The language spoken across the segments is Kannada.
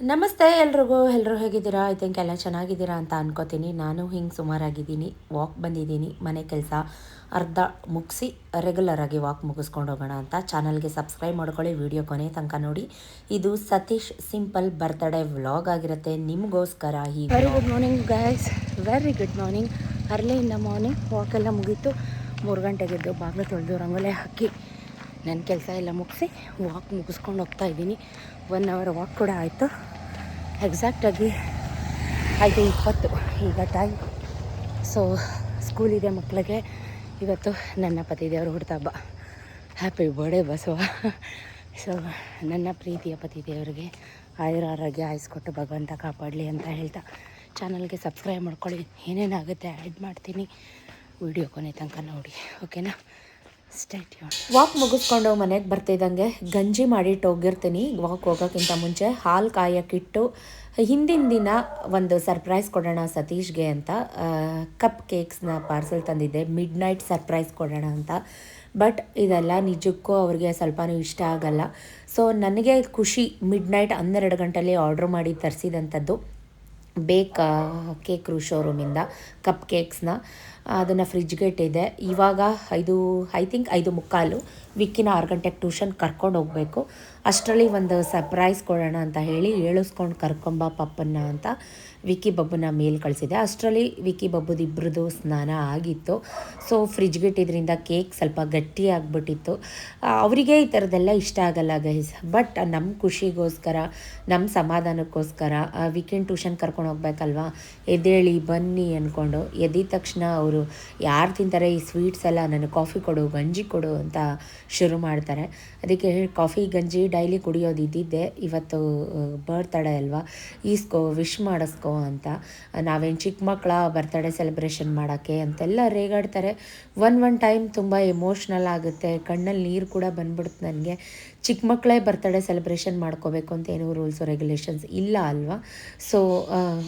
ನಮಸ್ತೆ ಎಲ್ರಿಗೂ ಎಲ್ಲರೂ ಹೇಗಿದ್ದೀರಾ? ಐ ಥಿಂಕ್ ಎಲ್ಲ ಚೆನ್ನಾಗಿದ್ದೀರಾ ಅಂತ ಅನ್ಕೋತೀನಿ. ನಾನು ಹಿಂಗೆ ಸುಮಾರಾಗಿದ್ದೀನಿ ವಾಕ್ ಬಂದಿದ್ದೀನಿ ಮನೆ ಕೆಲಸ ಅರ್ಧ ಮುಗಿಸಿ ರೆಗ್ಯುಲರ್ ಆಗಿ ವಾಕ್ ಮುಗಿಸ್ಕೊಂಡು ಹೋಗೋಣ ಅಂತ. ಚಾನಲ್ಗೆ ಸಬ್ಸ್ಕ್ರೈಬ್ ಮಾಡ್ಕೊಳ್ಳಿ ವಿಡಿಯೋ ಕೊನೆ ತನಕ ನೋಡಿ. ಇದು ಸತೀಶ್ ಸಿಂಪಲ್ ಬರ್ತ್ಡೇ ವ್ಲಾಗ್ ಆಗಿರುತ್ತೆ. ನಿಮಗೋಸ್ಕರ ಈ very good morning guys very good morning early in the morning ವಾಕೆಲ್ಲ ಮುಗೀತು. ಮೂರು ಗಂಟೆಗೆದ್ದು ಬಾಗಿಲು ತೊಳೆದು ರಂಗೋಲೆ ಹಾಕಿ ನನ್ನ ಕೆಲಸ ಎಲ್ಲ ಮುಗಿಸಿ ವಾಕ್ ಮುಗಿಸ್ಕೊಂಡು ಹೋಗ್ತಾ ಇದ್ದೀನಿ. ಒನ್ ಅವರ್ ವಾಕ್ ಕೂಡ ಆಯಿತು. ಎಕ್ಸಾಕ್ಟಾಗಿ ಐದು ಇಪ್ಪತ್ತು ಈಗ ಟೈಮ್ ಸೊ ಸ್ಕೂಲಿದೆ ಮಕ್ಕಳಿಗೆ ಇವತ್ತು ನನ್ನ ಪತಿದೇವರು ಹುಡ್ತಾಬ್ಬ. Happy birthday Basava. ಸೊ ನನ್ನ ಪ್ರೀತಿಯ ಪತಿದೇವರಿಗೆ ಆಯುರ ಆರೋಗ್ಯ ಆಯಿಸ್ಕೊಟ್ಟು ಭಗವಂತ ಕಾಪಾಡಲಿ ಅಂತ ಹೇಳ್ತಾ ಚಾನಲ್ಗೆ ಸಬ್ಸ್ಕ್ರೈಬ್ ಮಾಡ್ಕೊಳ್ಳಿ. ಏನೇನಾಗುತ್ತೆ ಆ್ಯಡ್ ಮಾಡ್ತೀನಿ. ವಿಡಿಯೋ ಕೊನೆ ತನಕ ನೋಡಿ. ಓಕೆನಾ ವಾಕ್ ಮುಗಿಸ್ಕೊಂಡು ಮನೆಗೆ ಬರ್ತಿದ್ದಂಗೆ ಗಂಜಿ ಮಾಡಿಟ್ಟು ಹೋಗಿರ್ತೀನಿ. ವಾಕ್ ಹೋಗೋಕ್ಕಿಂತ ಮುಂಚೆ ಹಾಲು ಕಾಯೋಕ್ಕಿಟ್ಟು, ಹಿಂದಿನ ದಿನ ಒಂದು ಸರ್ಪ್ರೈಸ್ ಕೊಡೋಣ ಸತೀಶ್ಗೆ ಅಂತ ಕಪ್ ಕೇಕ್ಸ್ನ ಪಾರ್ಸೆಲ್ ತಂದಿದ್ದೆ. ಮಿಡ್ ನೈಟ್ ಸರ್ಪ್ರೈಸ್ ಕೊಡೋಣ ಅಂತ. ಬಟ್ ಇದೆಲ್ಲ ನಿಜಕ್ಕೂ ಅವ್ರಿಗೆ ಸ್ವಲ್ಪನೂ ಇಷ್ಟ ಆಗಲ್ಲ. ಸೊ ನನಗೆ ಖುಷಿ ಮಿಡ್ ನೈಟ್ ಹನ್ನೆರಡು ಗಂಟೆಯಲ್ಲಿ ಆರ್ಡ್ರ್ ಮಾಡಿ ತರಿಸಿದಂಥದ್ದು. ಬೇಕ್ ಕೇಕ್ ರೂ ಶೋರೂಮಿಂದ, ಕಪ್ ಕೇಕ್ಸ್ನ. ಅದನ್ನು ಫ್ರಿಜ್ಗೆ ಇಟ್ಟಿದ್ದೆ. ಇವಾಗ ಐದು, ಐ ಥಿಂಕ್ ಐದು ಮುಕ್ಕಾಲು, ವಿಕ್ಕಿನ ಆರು ಗಂಟೆಗೆ ಟ್ಯೂಷನ್ ಕರ್ಕೊಂಡು ಹೋಗಬೇಕು. ಅಷ್ಟರಲ್ಲಿ ಒಂದು ಸರ್ಪ್ರೈಸ್ ಕೊಡೋಣ ಅಂತ ಹೇಳಿ ಹೇಳಿಸ್ಕೊಂಡು ಕರ್ಕೊಂಬ ಪಪ್ಪನ್ನ ಅಂತ. ವಿಕ್ಕಿ ಬಬ್ಬನ ಮೇಲ್ ಕಳಿಸಿದೆ. ಅಷ್ಟರಲ್ಲಿ ವಿಕ್ಕಿ ಬಬ್ಬದ ಇಬ್ಬರದು ಸ್ನಾನ ಆಗಿತ್ತು. ಸೊ ಫ್ರಿಜ್ಗಿಟ್ಟಿದ್ರಿಂದ ಕೇಕ್ ಸ್ವಲ್ಪ ಗಟ್ಟಿ ಆಗಿಬಿಟ್ಟಿತ್ತು. ಅವರಿಗೆ ಈ ಥರದ್ದೆಲ್ಲ ಇಷ್ಟ ಆಗಲ್ಲ ಗೈಸ್ ಬಟ್ ನಮ್ಮ ಖುಷಿಗೋಸ್ಕರ ನಮ್ಮ ಸಮಾಧಾನಕ್ಕೋಸ್ಕರ ವೀಕೆಂಡ್ ಟ್ಯೂಷನ್ ಕರ್ಕೊಂಡು ಹೋಗ್ಬೇಕಲ್ವಾ? ಎದ್ದೇಳಿ ಬನ್ನಿ ಅಂದ್ಕೊಂಡು ಎದ್ದಿದ ತಕ್ಷಣ ಅವರು ಯಾರು ತಿಂತಾರೆ, ಈ ಸ್ವೀಟ್ಸ್ ಎಲ್ಲ ನನಗೆ ಕಾಫಿ ಕೊಡು, ಗಂಜಿ ಕೊಡು ಅಂತ ಶುರು ಮಾಡ್ತಾರೆ. ಅದಕ್ಕೆ ಕಾಫಿ ಗಂಜಿ ಡೈಲಿ ಕುಡಿಯೋದು ಇದ್ದಿದ್ದೆ. ಇವತ್ತು ಬರ್ತಡೇ ಅಲ್ವಾ? ಈಸ್ಕೋ ವಿಶ್ ಮಾಡಿಸ್ಕೋ ಅಂತ. ನಾವೇನು ಚಿಕ್ಕ ಮಕ್ಕಳ ಬರ್ತ್ಡೇ ಸೆಲೆಬ್ರೇಷನ್ ಮಾಡೋಕ್ಕೆ ಅಂತೆಲ್ಲ ರೇಗಾಡ್ತಾರೆ. ಒನ್ ಒನ್ ಟೈಮ್ ತುಂಬ ಎಮೋಷ್ನಲ್ ಆಗುತ್ತೆ. ಕಣ್ಣಲ್ಲಿ ನೀರು ಕೂಡ ಬಂದ್ಬಿಡುತ್ತೆ ನನಗೆ. ಚಿಕ್ಕ ಮಕ್ಕಳೇ ಬರ್ತಡೇ ಸೆಲೆಬ್ರೇಷನ್ ಮಾಡ್ಕೋಬೇಕು ಅಂತ ಏನೂ ರೂಲ್ಸು ರೆಗ್ಯುಲೇಷನ್ಸ್ ಇಲ್ಲ ಅಲ್ವಾ? ಸೊ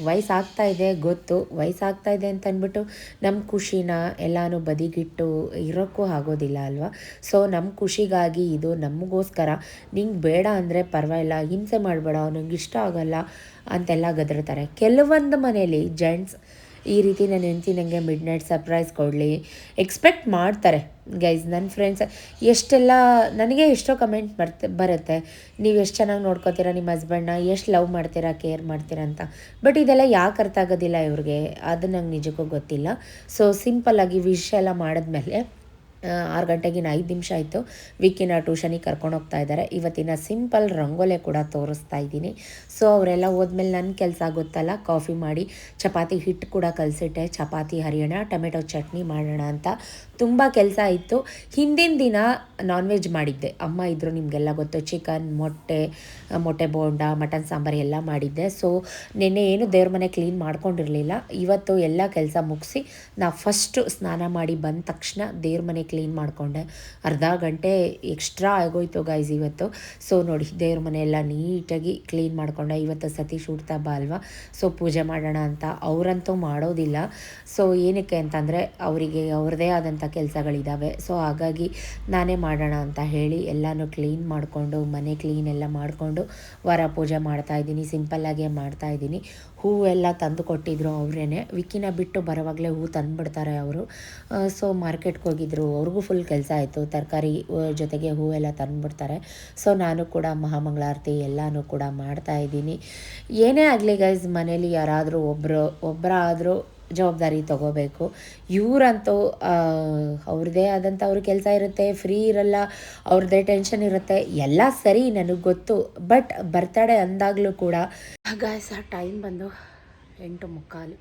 ವಯಸ್ಸಾಗ್ತಾ ಇದೆ, ಗೊತ್ತು. ವಯಸ್ಸಾಗ್ತಾ ಇದೆ ಅಂತ ಅಂದ್ಬಿಟ್ಟು ನಮ್ಮ ಖುಷಿನ ಎಲ್ಲನೂ ಬದಿಗಿಟ್ಟು ಇರೋಕ್ಕೂ ಆಗೋದಿಲ್ಲ ಅಲ್ವಾ? ಸೊ ನಮ್ಮ ಖುಷಿಗಾಗಿ ಇದು ನಮಗೋಸ್ಕರ. ನಿಂಗೆ ಬೇಡ ಅಂದರೆ ಪರವಾಗಿಲ್ಲ, ಹಿಂಸೆ ಮಾಡಬೇಡ, ಅವ್ನಿಗೆ ಇಷ್ಟ ಆಗೋಲ್ಲ ಅಂತೆಲ್ಲ ಗದರ್ತಾರೆ. ಕೆಲವೊಂದು ಮನೇಲಿ ಜೆಂಟ್ಸ್ ಈ ರೀತಿ ನನ್ನ ಹೆಂಡತಿ ನನಗೆ ಮಿಡ್ ನೈಟ್ ಸರ್ಪ್ರೈಸ್ ಕೊಡಲಿ. ಎಕ್ಸ್ಪೆಕ್ಟ್ ಮಾಡ್ತಾರೆ. ಗೈಸ್ ನನ್ನ ಫ್ರೆಂಡ್ಸ್ ಎಷ್ಟೆಲ್ಲ, ನನಗೆ ಎಷ್ಟೋ ಕಮೆಂಟ್ ಬರ್ತೆ, ಬರುತ್ತೆ. ನೀವು ಎಷ್ಟು ಚೆನ್ನಾಗಿ ನೋಡ್ಕೋತೀರಾ ನಿಮ್ಮ ಹಸ್ಬೆಂಡ್ನ ಎಷ್ಟು ಲವ್ ಮಾಡ್ತೀರಾ ಕೇರ್ ಮಾಡ್ತೀರಾ ಅಂತ. ಬಟ್ ಇದೆಲ್ಲ ಯಾಕೆ ಅರ್ಥ ಆಗೋದಿಲ್ಲ ಇವ್ರಿಗೆ? ಅದು ನಂಗೆ ನಿಜಕ್ಕೂ ಗೊತ್ತಿಲ್ಲ. ಸೊ ಸಿಂಪಲ್ಲಾಗಿ ವಿಶ್ ಎಲ್ಲ ಮಾಡಿದ್ಮೇಲೆ ಆರು ಗಂಟೆಗಿನ ಐದು ನಿಮಿಷ ಆಯಿತು. ವಿಕ್ಕಿನ ಟ್ಯೂಷನಿಗೆ ಕರ್ಕೊಂಡು ಹೋಗ್ತಾ ಇದ್ದಾರೆ ಇವತ್ತಿನ ಸಿಂಪಲ್ ರಂಗೋಲೆ ಕೂಡ ತೋರಿಸ್ತಾ ಇದ್ದೀನಿ. ಸೊ, ಅವರೆಲ್ಲ ಹೋದ್ಮೇಲೆ ನನ್ನ ಕೆಲಸ ಗೊತ್ತಲ್ಲ? ಕಾಫಿ ಮಾಡಿ, ಚಪಾತಿ ಹಿಟ್ಟು ಕೂಡ ಕಲಸಿಟ್ಟೆ. ಚಪಾತಿ ಹರಿಯೋಣ, ಟೊಮೆಟೊ ಚಟ್ನಿ ಮಾಡೋಣ ಅಂತ. ತುಂಬ ಕೆಲಸ ಇತ್ತು. ಹಿಂದಿನ ದಿನ ನಾನ್ ವೆಜ್ ಮಾಡಿದ್ದೆ. ಅಮ್ಮ ಇದ್ದರು ನಿಮಗೆಲ್ಲ ಗೊತ್ತು ಚಿಕನ್ ಮೊಟ್ಟೆ ಮೊಟ್ಟೆ ಬೋಂಡ, ಮಟನ್ ಸಾಂಬಾರು ಎಲ್ಲ ಮಾಡಿದ್ದೆ. ಸೊ ನಿನ್ನೆ ಏನು ದೇವ್ರ ಮನೆ ಕ್ಲೀನ್ ಮಾಡ್ಕೊಂಡಿರಲಿಲ್ಲ. ಇವತ್ತು ಎಲ್ಲ ಕೆಲಸ ಮುಗಿಸಿ, ನಾ ಫಸ್ಟು ಸ್ನಾನ ಮಾಡಿ ಬಂದ ತಕ್ಷಣ ದೇವ್ರ ಮನೆ ಕ್ಲೀನ್ ಮಾಡಿಕೊಂಡೆ. ಅರ್ಧ ಗಂಟೆ ಎಕ್ಸ್ಟ್ರಾ ಆಗೋಯ್ತು ಗೈಸ್ ಇವತ್ತು. ಸೊ ನೋಡಿ, ದೇವ್ರ ಮನೆ ಎಲ್ಲ ನೀಟಾಗಿ ಕ್ಲೀನ್ ಮಾಡಿಕೊಂಡೆ. ಇವತ್ತು ಸತಿ ಹುಡ್ತಾ ಬಾ ಅಲ್ವಾ? ಸೊ ಪೂಜೆ ಮಾಡೋಣ ಅಂತ. ಅವರಂತೂ ಮಾಡೋದಿಲ್ಲ. ಸೊ ಏನಕ್ಕೆ ಅಂತಂದರೆ, ಅವರಿಗೆ ಅವ್ರದ್ದೇ ಆದಂಥ ಕೆಲಸಗಳಿದ್ದಾವೆ ಸೊ ಹಾಗಾಗಿ ನಾನೇ ಮಾಡೋಣ ಅಂತ ಹೇಳಿ ಎಲ್ಲನೂ ಕ್ಲೀನ್ ಮಾಡಿಕೊಂಡು, ಮನೆ ಕ್ಲೀನ್ ಎಲ್ಲ ಮಾಡಿಕೊಂಡು ವರ ಪೂಜೆ ಮಾಡ್ತಾಯಿದ್ದೀನಿ ಸಿಂಪಲ್ಲಾಗೇ ಮಾಡ್ತಾ ಇದ್ದೀನಿ. ಹೂವೆಲ್ಲ ತಂದು ಕೊಟ್ಟಿದ್ರು ಅವರೇ ವಿಕ್ಕಿನ ಬಿಟ್ಟು ಬರೋವಾಗಲೇ ಹೂ ತಂದುಬಿಡ್ತಾರೆ ಅವರು. ಸೊ ಮಾರ್ಕೆಟ್ಗೆ ಹೋಗಿದ್ರು. ಅವ್ರಿಗೂ ಫುಲ್ ಕೆಲಸ ಆಯಿತು. ತರಕಾರಿ ಜೊತೆಗೆ ಹೂವೆಲ್ಲ ತಂದುಬಿಡ್ತಾರೆ ಸೊ ನಾನು ಕೂಡ ಮಹಾಮಂಗಳಾರತಿ ಎಲ್ಲನೂ ಕೂಡ ಮಾಡ್ತಾ ಇದ್ದೀನಿ. ಏನೇ ಆಗಲಿ ಗೈಸ್ ಮನೇಲಿ ಯಾರಾದರೂ ಒಬ್ಬರು ಒಬ್ಬರಾದರೂ ಜವಾಬ್ದಾರಿ ತಗೋಬೇಕು. ಇವರಂತೂ ಅವ್ರದ್ದೇ ಆದಂಥ ಅವ್ರ ಕೆಲಸ ಇರುತ್ತೆ ಫ್ರೀ ಇರಲ್ಲ, ಅವ್ರದ್ದೇ ಟೆನ್ಷನ್ ಇರುತ್ತೆ, ಎಲ್ಲ ಸರಿ ನನಗೆ ಗೊತ್ತು. ಬಟ್ ಬರ್ತಡೇ ಅಂದಾಗಲೂ ಕೂಡ ಗಾಯ್ಸ್ ಟೈಮ್ ಬಂದು ಎಂಟು ಮುಕ್ಕಾಲು.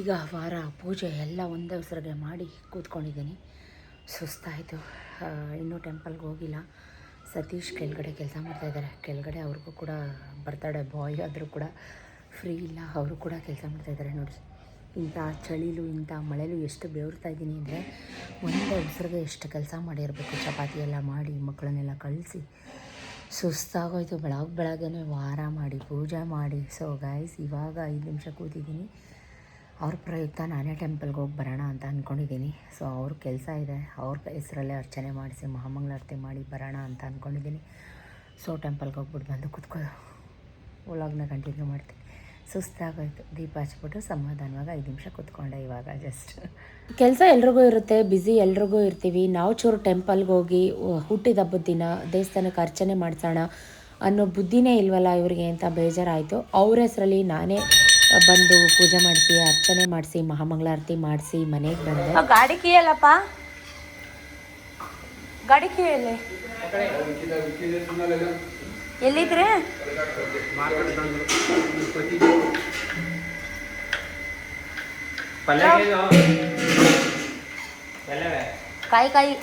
ಈಗ ವಾರ, ಪೂಜೆ ಎಲ್ಲ ಒಂದೇ ಉಸಿರಿಗೆ ಮಾಡಿ ಕೂತ್ಕೊಂಡಿದ್ದೀನಿ. ಸುಸ್ತಾಯಿತು. ಇನ್ನೂ ಟೆಂಪಲ್ಗೆ ಹೋಗಿಲ್ಲ. ಸತೀಶ್ ಕೆಳಗಡೆ ಕೆಲಸ ಮಾಡ್ತಾಯಿದ್ದಾರೆ ಕೆಳಗಡೆ ಅವ್ರಿಗೂ ಕೂಡ ಬರ್ತಡೇ ಬಾಯ್ ಆದರೂ ಕೂಡ ಫ್ರೀ ಇಲ್ಲ. ಅವರು ಕೂಡ ಕೆಲಸ ಮಾಡ್ತಾಯಿದ್ದಾರೆ ನೋಡಿ. ಇಂಥ ಚಳಿಲು, ಇಂಥ ಮಳೆಲು ಎಷ್ಟು ಬೆವರ್ತಾ ಇದ್ದೀನಿ ಅಂದರೆ ಒಂದೇ ಉಸಿರಿಗೆ ಎಷ್ಟು ಕೆಲಸ ಮಾಡಿರಬೇಕು, ಚಪಾತಿ ಎಲ್ಲ ಮಾಡಿ ಮಕ್ಕಳನ್ನೆಲ್ಲ ಕಳಿಸಿ. ಸುಸ್ತಾಗೋಯ್ತು. ಬೆಳಗ್ಗೆ ಬೆಳಗ್ಗೆ ವಾರ ಮಾಡಿ, ಪೂಜೆ ಮಾಡಿ. ಸೊ ಗಾಯ್ಸ್ ಇವಾಗ ಐದು ನಿಮಿಷ ಕೂತಿದ್ದೀನಿ. ಅವ್ರ ಪ್ರಯುಕ್ತ ನಾನೇ ಟೆಂಪಲ್ಗೆ ಹೋಗಿ ಬರೋಣ ಅಂತ ಅಂದ್ಕೊಂಡಿದ್ದೀನಿ ಸೊ ಅವ್ರ ಕೆಲಸ ಇದೆ. ಅವ್ರ ಹೆಸರಲ್ಲೇ ಅರ್ಚನೆ ಮಾಡಿಸಿ, ಮಹಾಮಂಗಳಾರತಿ ಮಾಡಿ ಬರೋಣ ಅಂತ ಅಂದ್ಕೊಂಡಿದ್ದೀನಿ ಸೊ ಟೆಂಪಲ್ಗೆ ಹೋಗ್ಬಿಟ್ಟು ಬಂದು ಕೂತ್ಕೋ. ವ್ಲಾಗ್ನ ಕಂಟಿನ್ಯೂ ಮಾಡ್ತೀನಿ. ಸುಸ್ತಾಗೋಯ್ತು. ದೀಪ ಹಚ್ಬಿಟ್ಟು ಸಮಾಧಾನವಾಗಿ ಐದು ನಿಮಿಷ ಕೂತ್ಕೊಂಡೆ ಇವಾಗ ಜಸ್ಟ್ ಕೆಲಸ ಎಲ್ರಿಗೂ ಇರುತ್ತೆ ಬ್ಯುಸಿ ಎಲ್ರಿಗೂ ಇರ್ತೀವಿ. ನಾವು ಚೂರು ಟೆಂಪಲ್ಗೆ ಹೋಗಿ ಹುಟ್ಟಿದ ಹಬ್ಬದ ದಿನ ದೇವಸ್ಥಾನಕ್ಕೆ ಅರ್ಚನೆ ಮಾಡಿಸೋಣ ಅನ್ನೋ ಬುದ್ಧಿನೇ ಇಲ್ವಲ್ಲ ಇವ್ರಿಗೆ ಅಂತ ಬೇಜಾರಾಯಿತು. ಅವ್ರ ಹೆಸರಲ್ಲಿ ನಾನೇ ಬಂದು ಪೂಜೆ ಮಾಡಿಸಿ ಅರ್ಚನೆ ಮಾಡಿಸಿ ಮಹಾಮಂಗಳಾರತಿ ಮಾಡಿಸಿ ಮನೆಗೆ ಬಂದೆ. ಗಾಡಿ ಕೀಯಲ್ಲಪ್ಪ? ಗಾಡಿ ಕೀಯಲ್ಲಿ? ಎಲ್ಲಿದ್ರಿ? ಕಾಯಿ ಕಾಯಿ.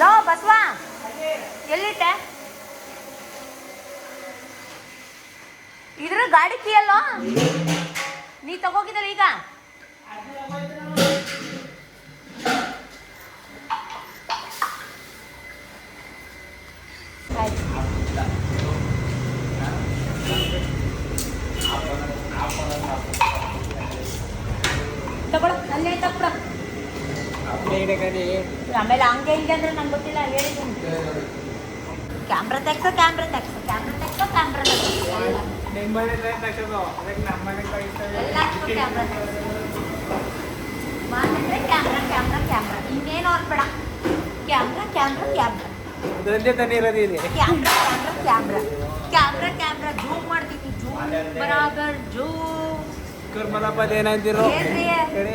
ಲೋ ಬಸವ ಎಲ್ಲಿಟ್ಟೆ ಇದ್ರ ಗಾಡಿ ಕೀಯಲ್ಲ ನೀ ತಗೋಗಿದ್ದಲ್ಲ ಈಗ ಆಯ್ತು ತಗೊಳ ಅಲ್ಲೇ ತಪ್ಪಡ ಆಮೇಲೆ ಹಂಗೆ ಹಿಂಗೆ ಅಂದ್ರೆ ನಂಗೆ ಗೊತ್ತಿಲ್ಲ ಹೇಳಿದ್ದೀನಿ ಕ್ಯಾಮ್ರಾ ತೆಗ್ಸೋ ಕ್ಯಾಮ್ರಾ ತೆಗ್ಸೋ ಕ್ಯಾಮ್ರಾ ತೆಗ್ಸೋ ಕ್ಯಾಮ್ರಾ ಮಾಡಿದ್ರೆ ಕ್ಯಾಮ್ರಾ ಕ್ಯಾಮ್ರಾ ಕ್ಯಾಮ್ರಾ ಇನ್ನೇನು ಅನ್ಬೇಡ ಕ್ಯಾಮ್ರಾ ಕ್ಯಾಮ್ರಾ ಕ್ಯಾಮ್ರಾ ಅದೊಂದೇ ತಾನೇ ಇರೋದು ಇಲ್ಲಿ. Camera camera camera camera camera zoom ಮಾಡ್ತೀನಿ. ಜೂಮ್ ಬರಾಬರ್ ಜೂಮ್ ಏನಂತಿರೋ ಏನ್ರಿ? ಹೇಳಿ.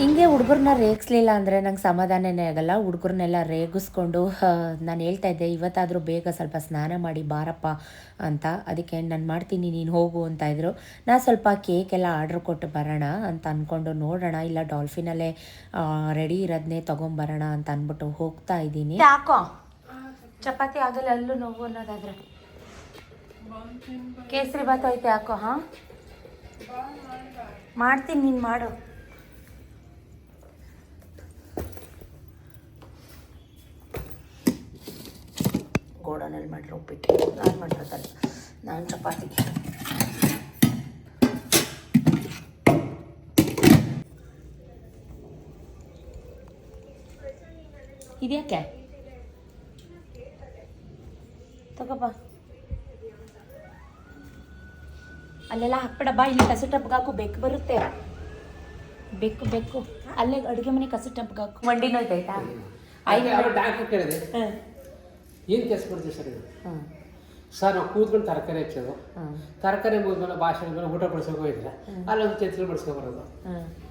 ಹಿಂಗೆ ಹುಡುಗರನ್ನ ರೇಗಿಸ್ಲಿಲ್ಲ ಅಂದರೆ ನಂಗೆ ಸಮಾಧಾನನೇ ಆಗಲ್ಲ. ಹುಡುಗರನ್ನೆಲ್ಲ ರೇಗಿಸ್ಕೊಂಡು ನಾನು ಹೇಳ್ತಾ ಇದ್ದೆ, ಇವತ್ತಾದರೂ ಬೇಗ ಸ್ವಲ್ಪ ಸ್ನಾನ ಮಾಡಿ ಬಾರಪ್ಪ ಅಂತ. ಅದಕ್ಕೆ ನಾನು ಮಾಡ್ತೀನಿ, ನೀನು ಹೋಗು ಅಂತ ಇದ್ರು. ನಾನು ಸ್ವಲ್ಪ ಕೇಕ್ ಎಲ್ಲ ಆರ್ಡ್ರ್ ಕೊಟ್ಟು ಬರೋಣ ಅಂತ ಅಂದ್ಕೊಂಡು ನೋಡೋಣ. ಇಲ್ಲ, ಡಾಲ್ಫಿನಲ್ಲೇ ರೆಡಿ ಇರೋದನ್ನೇ ತೊಗೊಂಬರೋಣ ಅಂತ ಅಂದ್ಬಿಟ್ಟು ಹೋಗ್ತಾ ಇದ್ದೀನಿ. ಯಾಕೋ? ಚಪಾತಿ ಆಗಲ್ಲ ಅಲ್ಲೂ ನೋವು ಅನ್ನೋದಾದ್ರೆ. ಕೇಸರಿ ಭಾತ್ ಐತೆ ಯಾಕೋ, ಹಾ? ಮಾಡ್ತೀನಿ, ನೀನು ಮಾಡು. ಗೋಡನಲ್ಲಿ ಮಾಡಿರೋ ಉಪ್ಪಿಟ್ಟು. ನಾನು ಮಾಡಿರೋದಲ್ಲ ನಾನು ಚಪಾತಿ. ಇದ್ಯಾಕೆ ತಗೋಬ ಅಲ್ಲೆಲ್ಲ ಹಾಕ್ಬೇಡ ಬಾ. ಇಲ್ಲಿ ಕಸ ಟಬ್ಗೆ ಹಾಕು ಬೆಕ್ಕು ಬರುತ್ತೆ. ಬೆಕ್ಕು ಬೆಕ್ಕು. ಅಲ್ಲೇ ಅಡುಗೆ ಮನೆ ಕಸ ಟಬ್ಗೆ ಹಾಕು. ಮಂಡಿ ನೋಯ್ತಾಯ್ತಾ ಹಾಂ ಏನು ಕೆಲಸ ಮಾಡ್ತೀವಿ ಸರ್ ಇದು? ಹಾಂ. ಸರ್ ನಾವು ಕೂತ್ಕೊಂಡು ತರಕಾರಿ ಹಚ್ಚೋದು. ತರಕಾರಿ ಮುಗಿದ್ಮೇಲೆ ಭಾಷೆ ಮೇಲೆ ಊಟ ಬಡಿಸೋಕೆ ಹೋಗಿದ್ರೆ ಅಲ್ಲೊಂದು ಚಿತ್ರ ಬಡಿಸ್ಕೊ ಬರೋದು.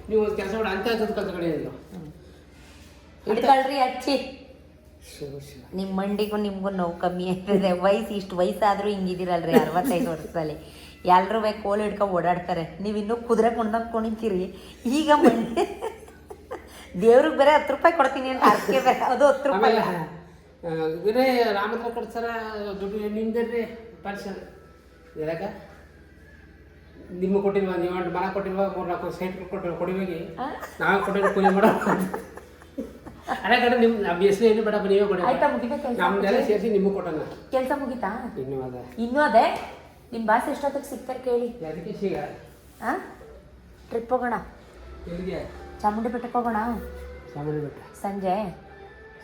ನೀವು ಒಂದು ಕೆಲಸ ಮಾಡಿ ಅಂತ ಕಲ್ತ್ಕೊಳ್ಳಿ ಅಂದ್ರು ಹಿಡ್ಕೊಳ್ರಿ ಶಿವ ನಿಮ್ಮ ಮಂಡಿಗೂ ನಿಮಗೂ ನೋವು ಕಮ್ಮಿ ಆಗ್ತದೆ ವಯಸ್ಸು ಇಷ್ಟು ವಯಸ್ಸಾದರೂ ಹಿಂಗಿದ್ದೀರಲ್ರಿ ಅರವತ್ತೈದು ವರ್ಷದಲ್ಲಿ. ಎಲ್ಲರೂ ಬೈ ಕೋಲ್ ಹಿಡ್ಕೊಂಡು ಓಡಾಡ್ತಾರೆ. ನೀವು ಇನ್ನೂ ಕುದುರೆ ಕುಣ್ದಂಗೆ ಕುಣಿತೀರಿ ಈಗ ಮಂಡಿ ದೇವ್ರಿಗೆ ಬೇರೆ ಹತ್ತು ರೂಪಾಯಿ ಕೊಡ್ತೀನಿ ಅಂತ ಅರ್ಕೆ ಬೇರೆ ಅದು ಹತ್ತು ರೂಪಾಯಿ. ಇರೇ ರಾಮತ್ರ ಕಟ್ಸಾರ ದುಡ್ಡು ನಿಮ್ದೇನ್ರಿ? ಪರ್ಸನ್ ಇರಾಗ ನಿಮ್ಗೆ ಕೊಟ್ಟಿಲ್ವಾ? ನೀವು ಮನ ಕೊಟ್ಟಿಲ್ವ? ಮೂರು ನಾಲ್ಕು ಸೈಟ್ ಕೊಟ್ಟು ಕೊಡಿವಾಗಿ ನಾವು ಕೊಟ್ಟಿರೋ ಪೂಜೆ ಮಾಡೋ ಅದೇ ಕಡೆ ನಿಮ್ಮ ಅಭ್ಯಾಸ ಏನು ಬೇಡ ನೀವೇ ಕೊಡಿ. ಆಯ್ತಾ ಮುಗಿದ ಕೆಲಸ ನಮ್ದೆಲ್ಲ ಸೇರಿಸಿ ನಿಮಗೆ ಕೊಟ್ಟಣ ಕೆಲಸ ಮುಗೀತಾ? ಇನ್ನು ಅದೇ. ಇನ್ನೂ ಅದೇ? ನಿಮ್ಮ ಬಾಸ್ ಎಷ್ಟೊತ್ತಿಗೆ ಸಿಗ್ತಾರೆ ಕೇಳಿ. ಅದಕ್ಕೆ ಸಿಗ? ಹಾಂ ಟ್ರಿಪ್ ಹೋಗೋಣ. ಎಲ್ಲಿಗೆ? ಚಾಮುಂಡಿ ಬೆಟ್ಟಕ್ಕೆ ಹೋಗೋಣ. ಚಾಮುಂಡಿ ಬೆಟ್ಟ ಸಂಜೆ.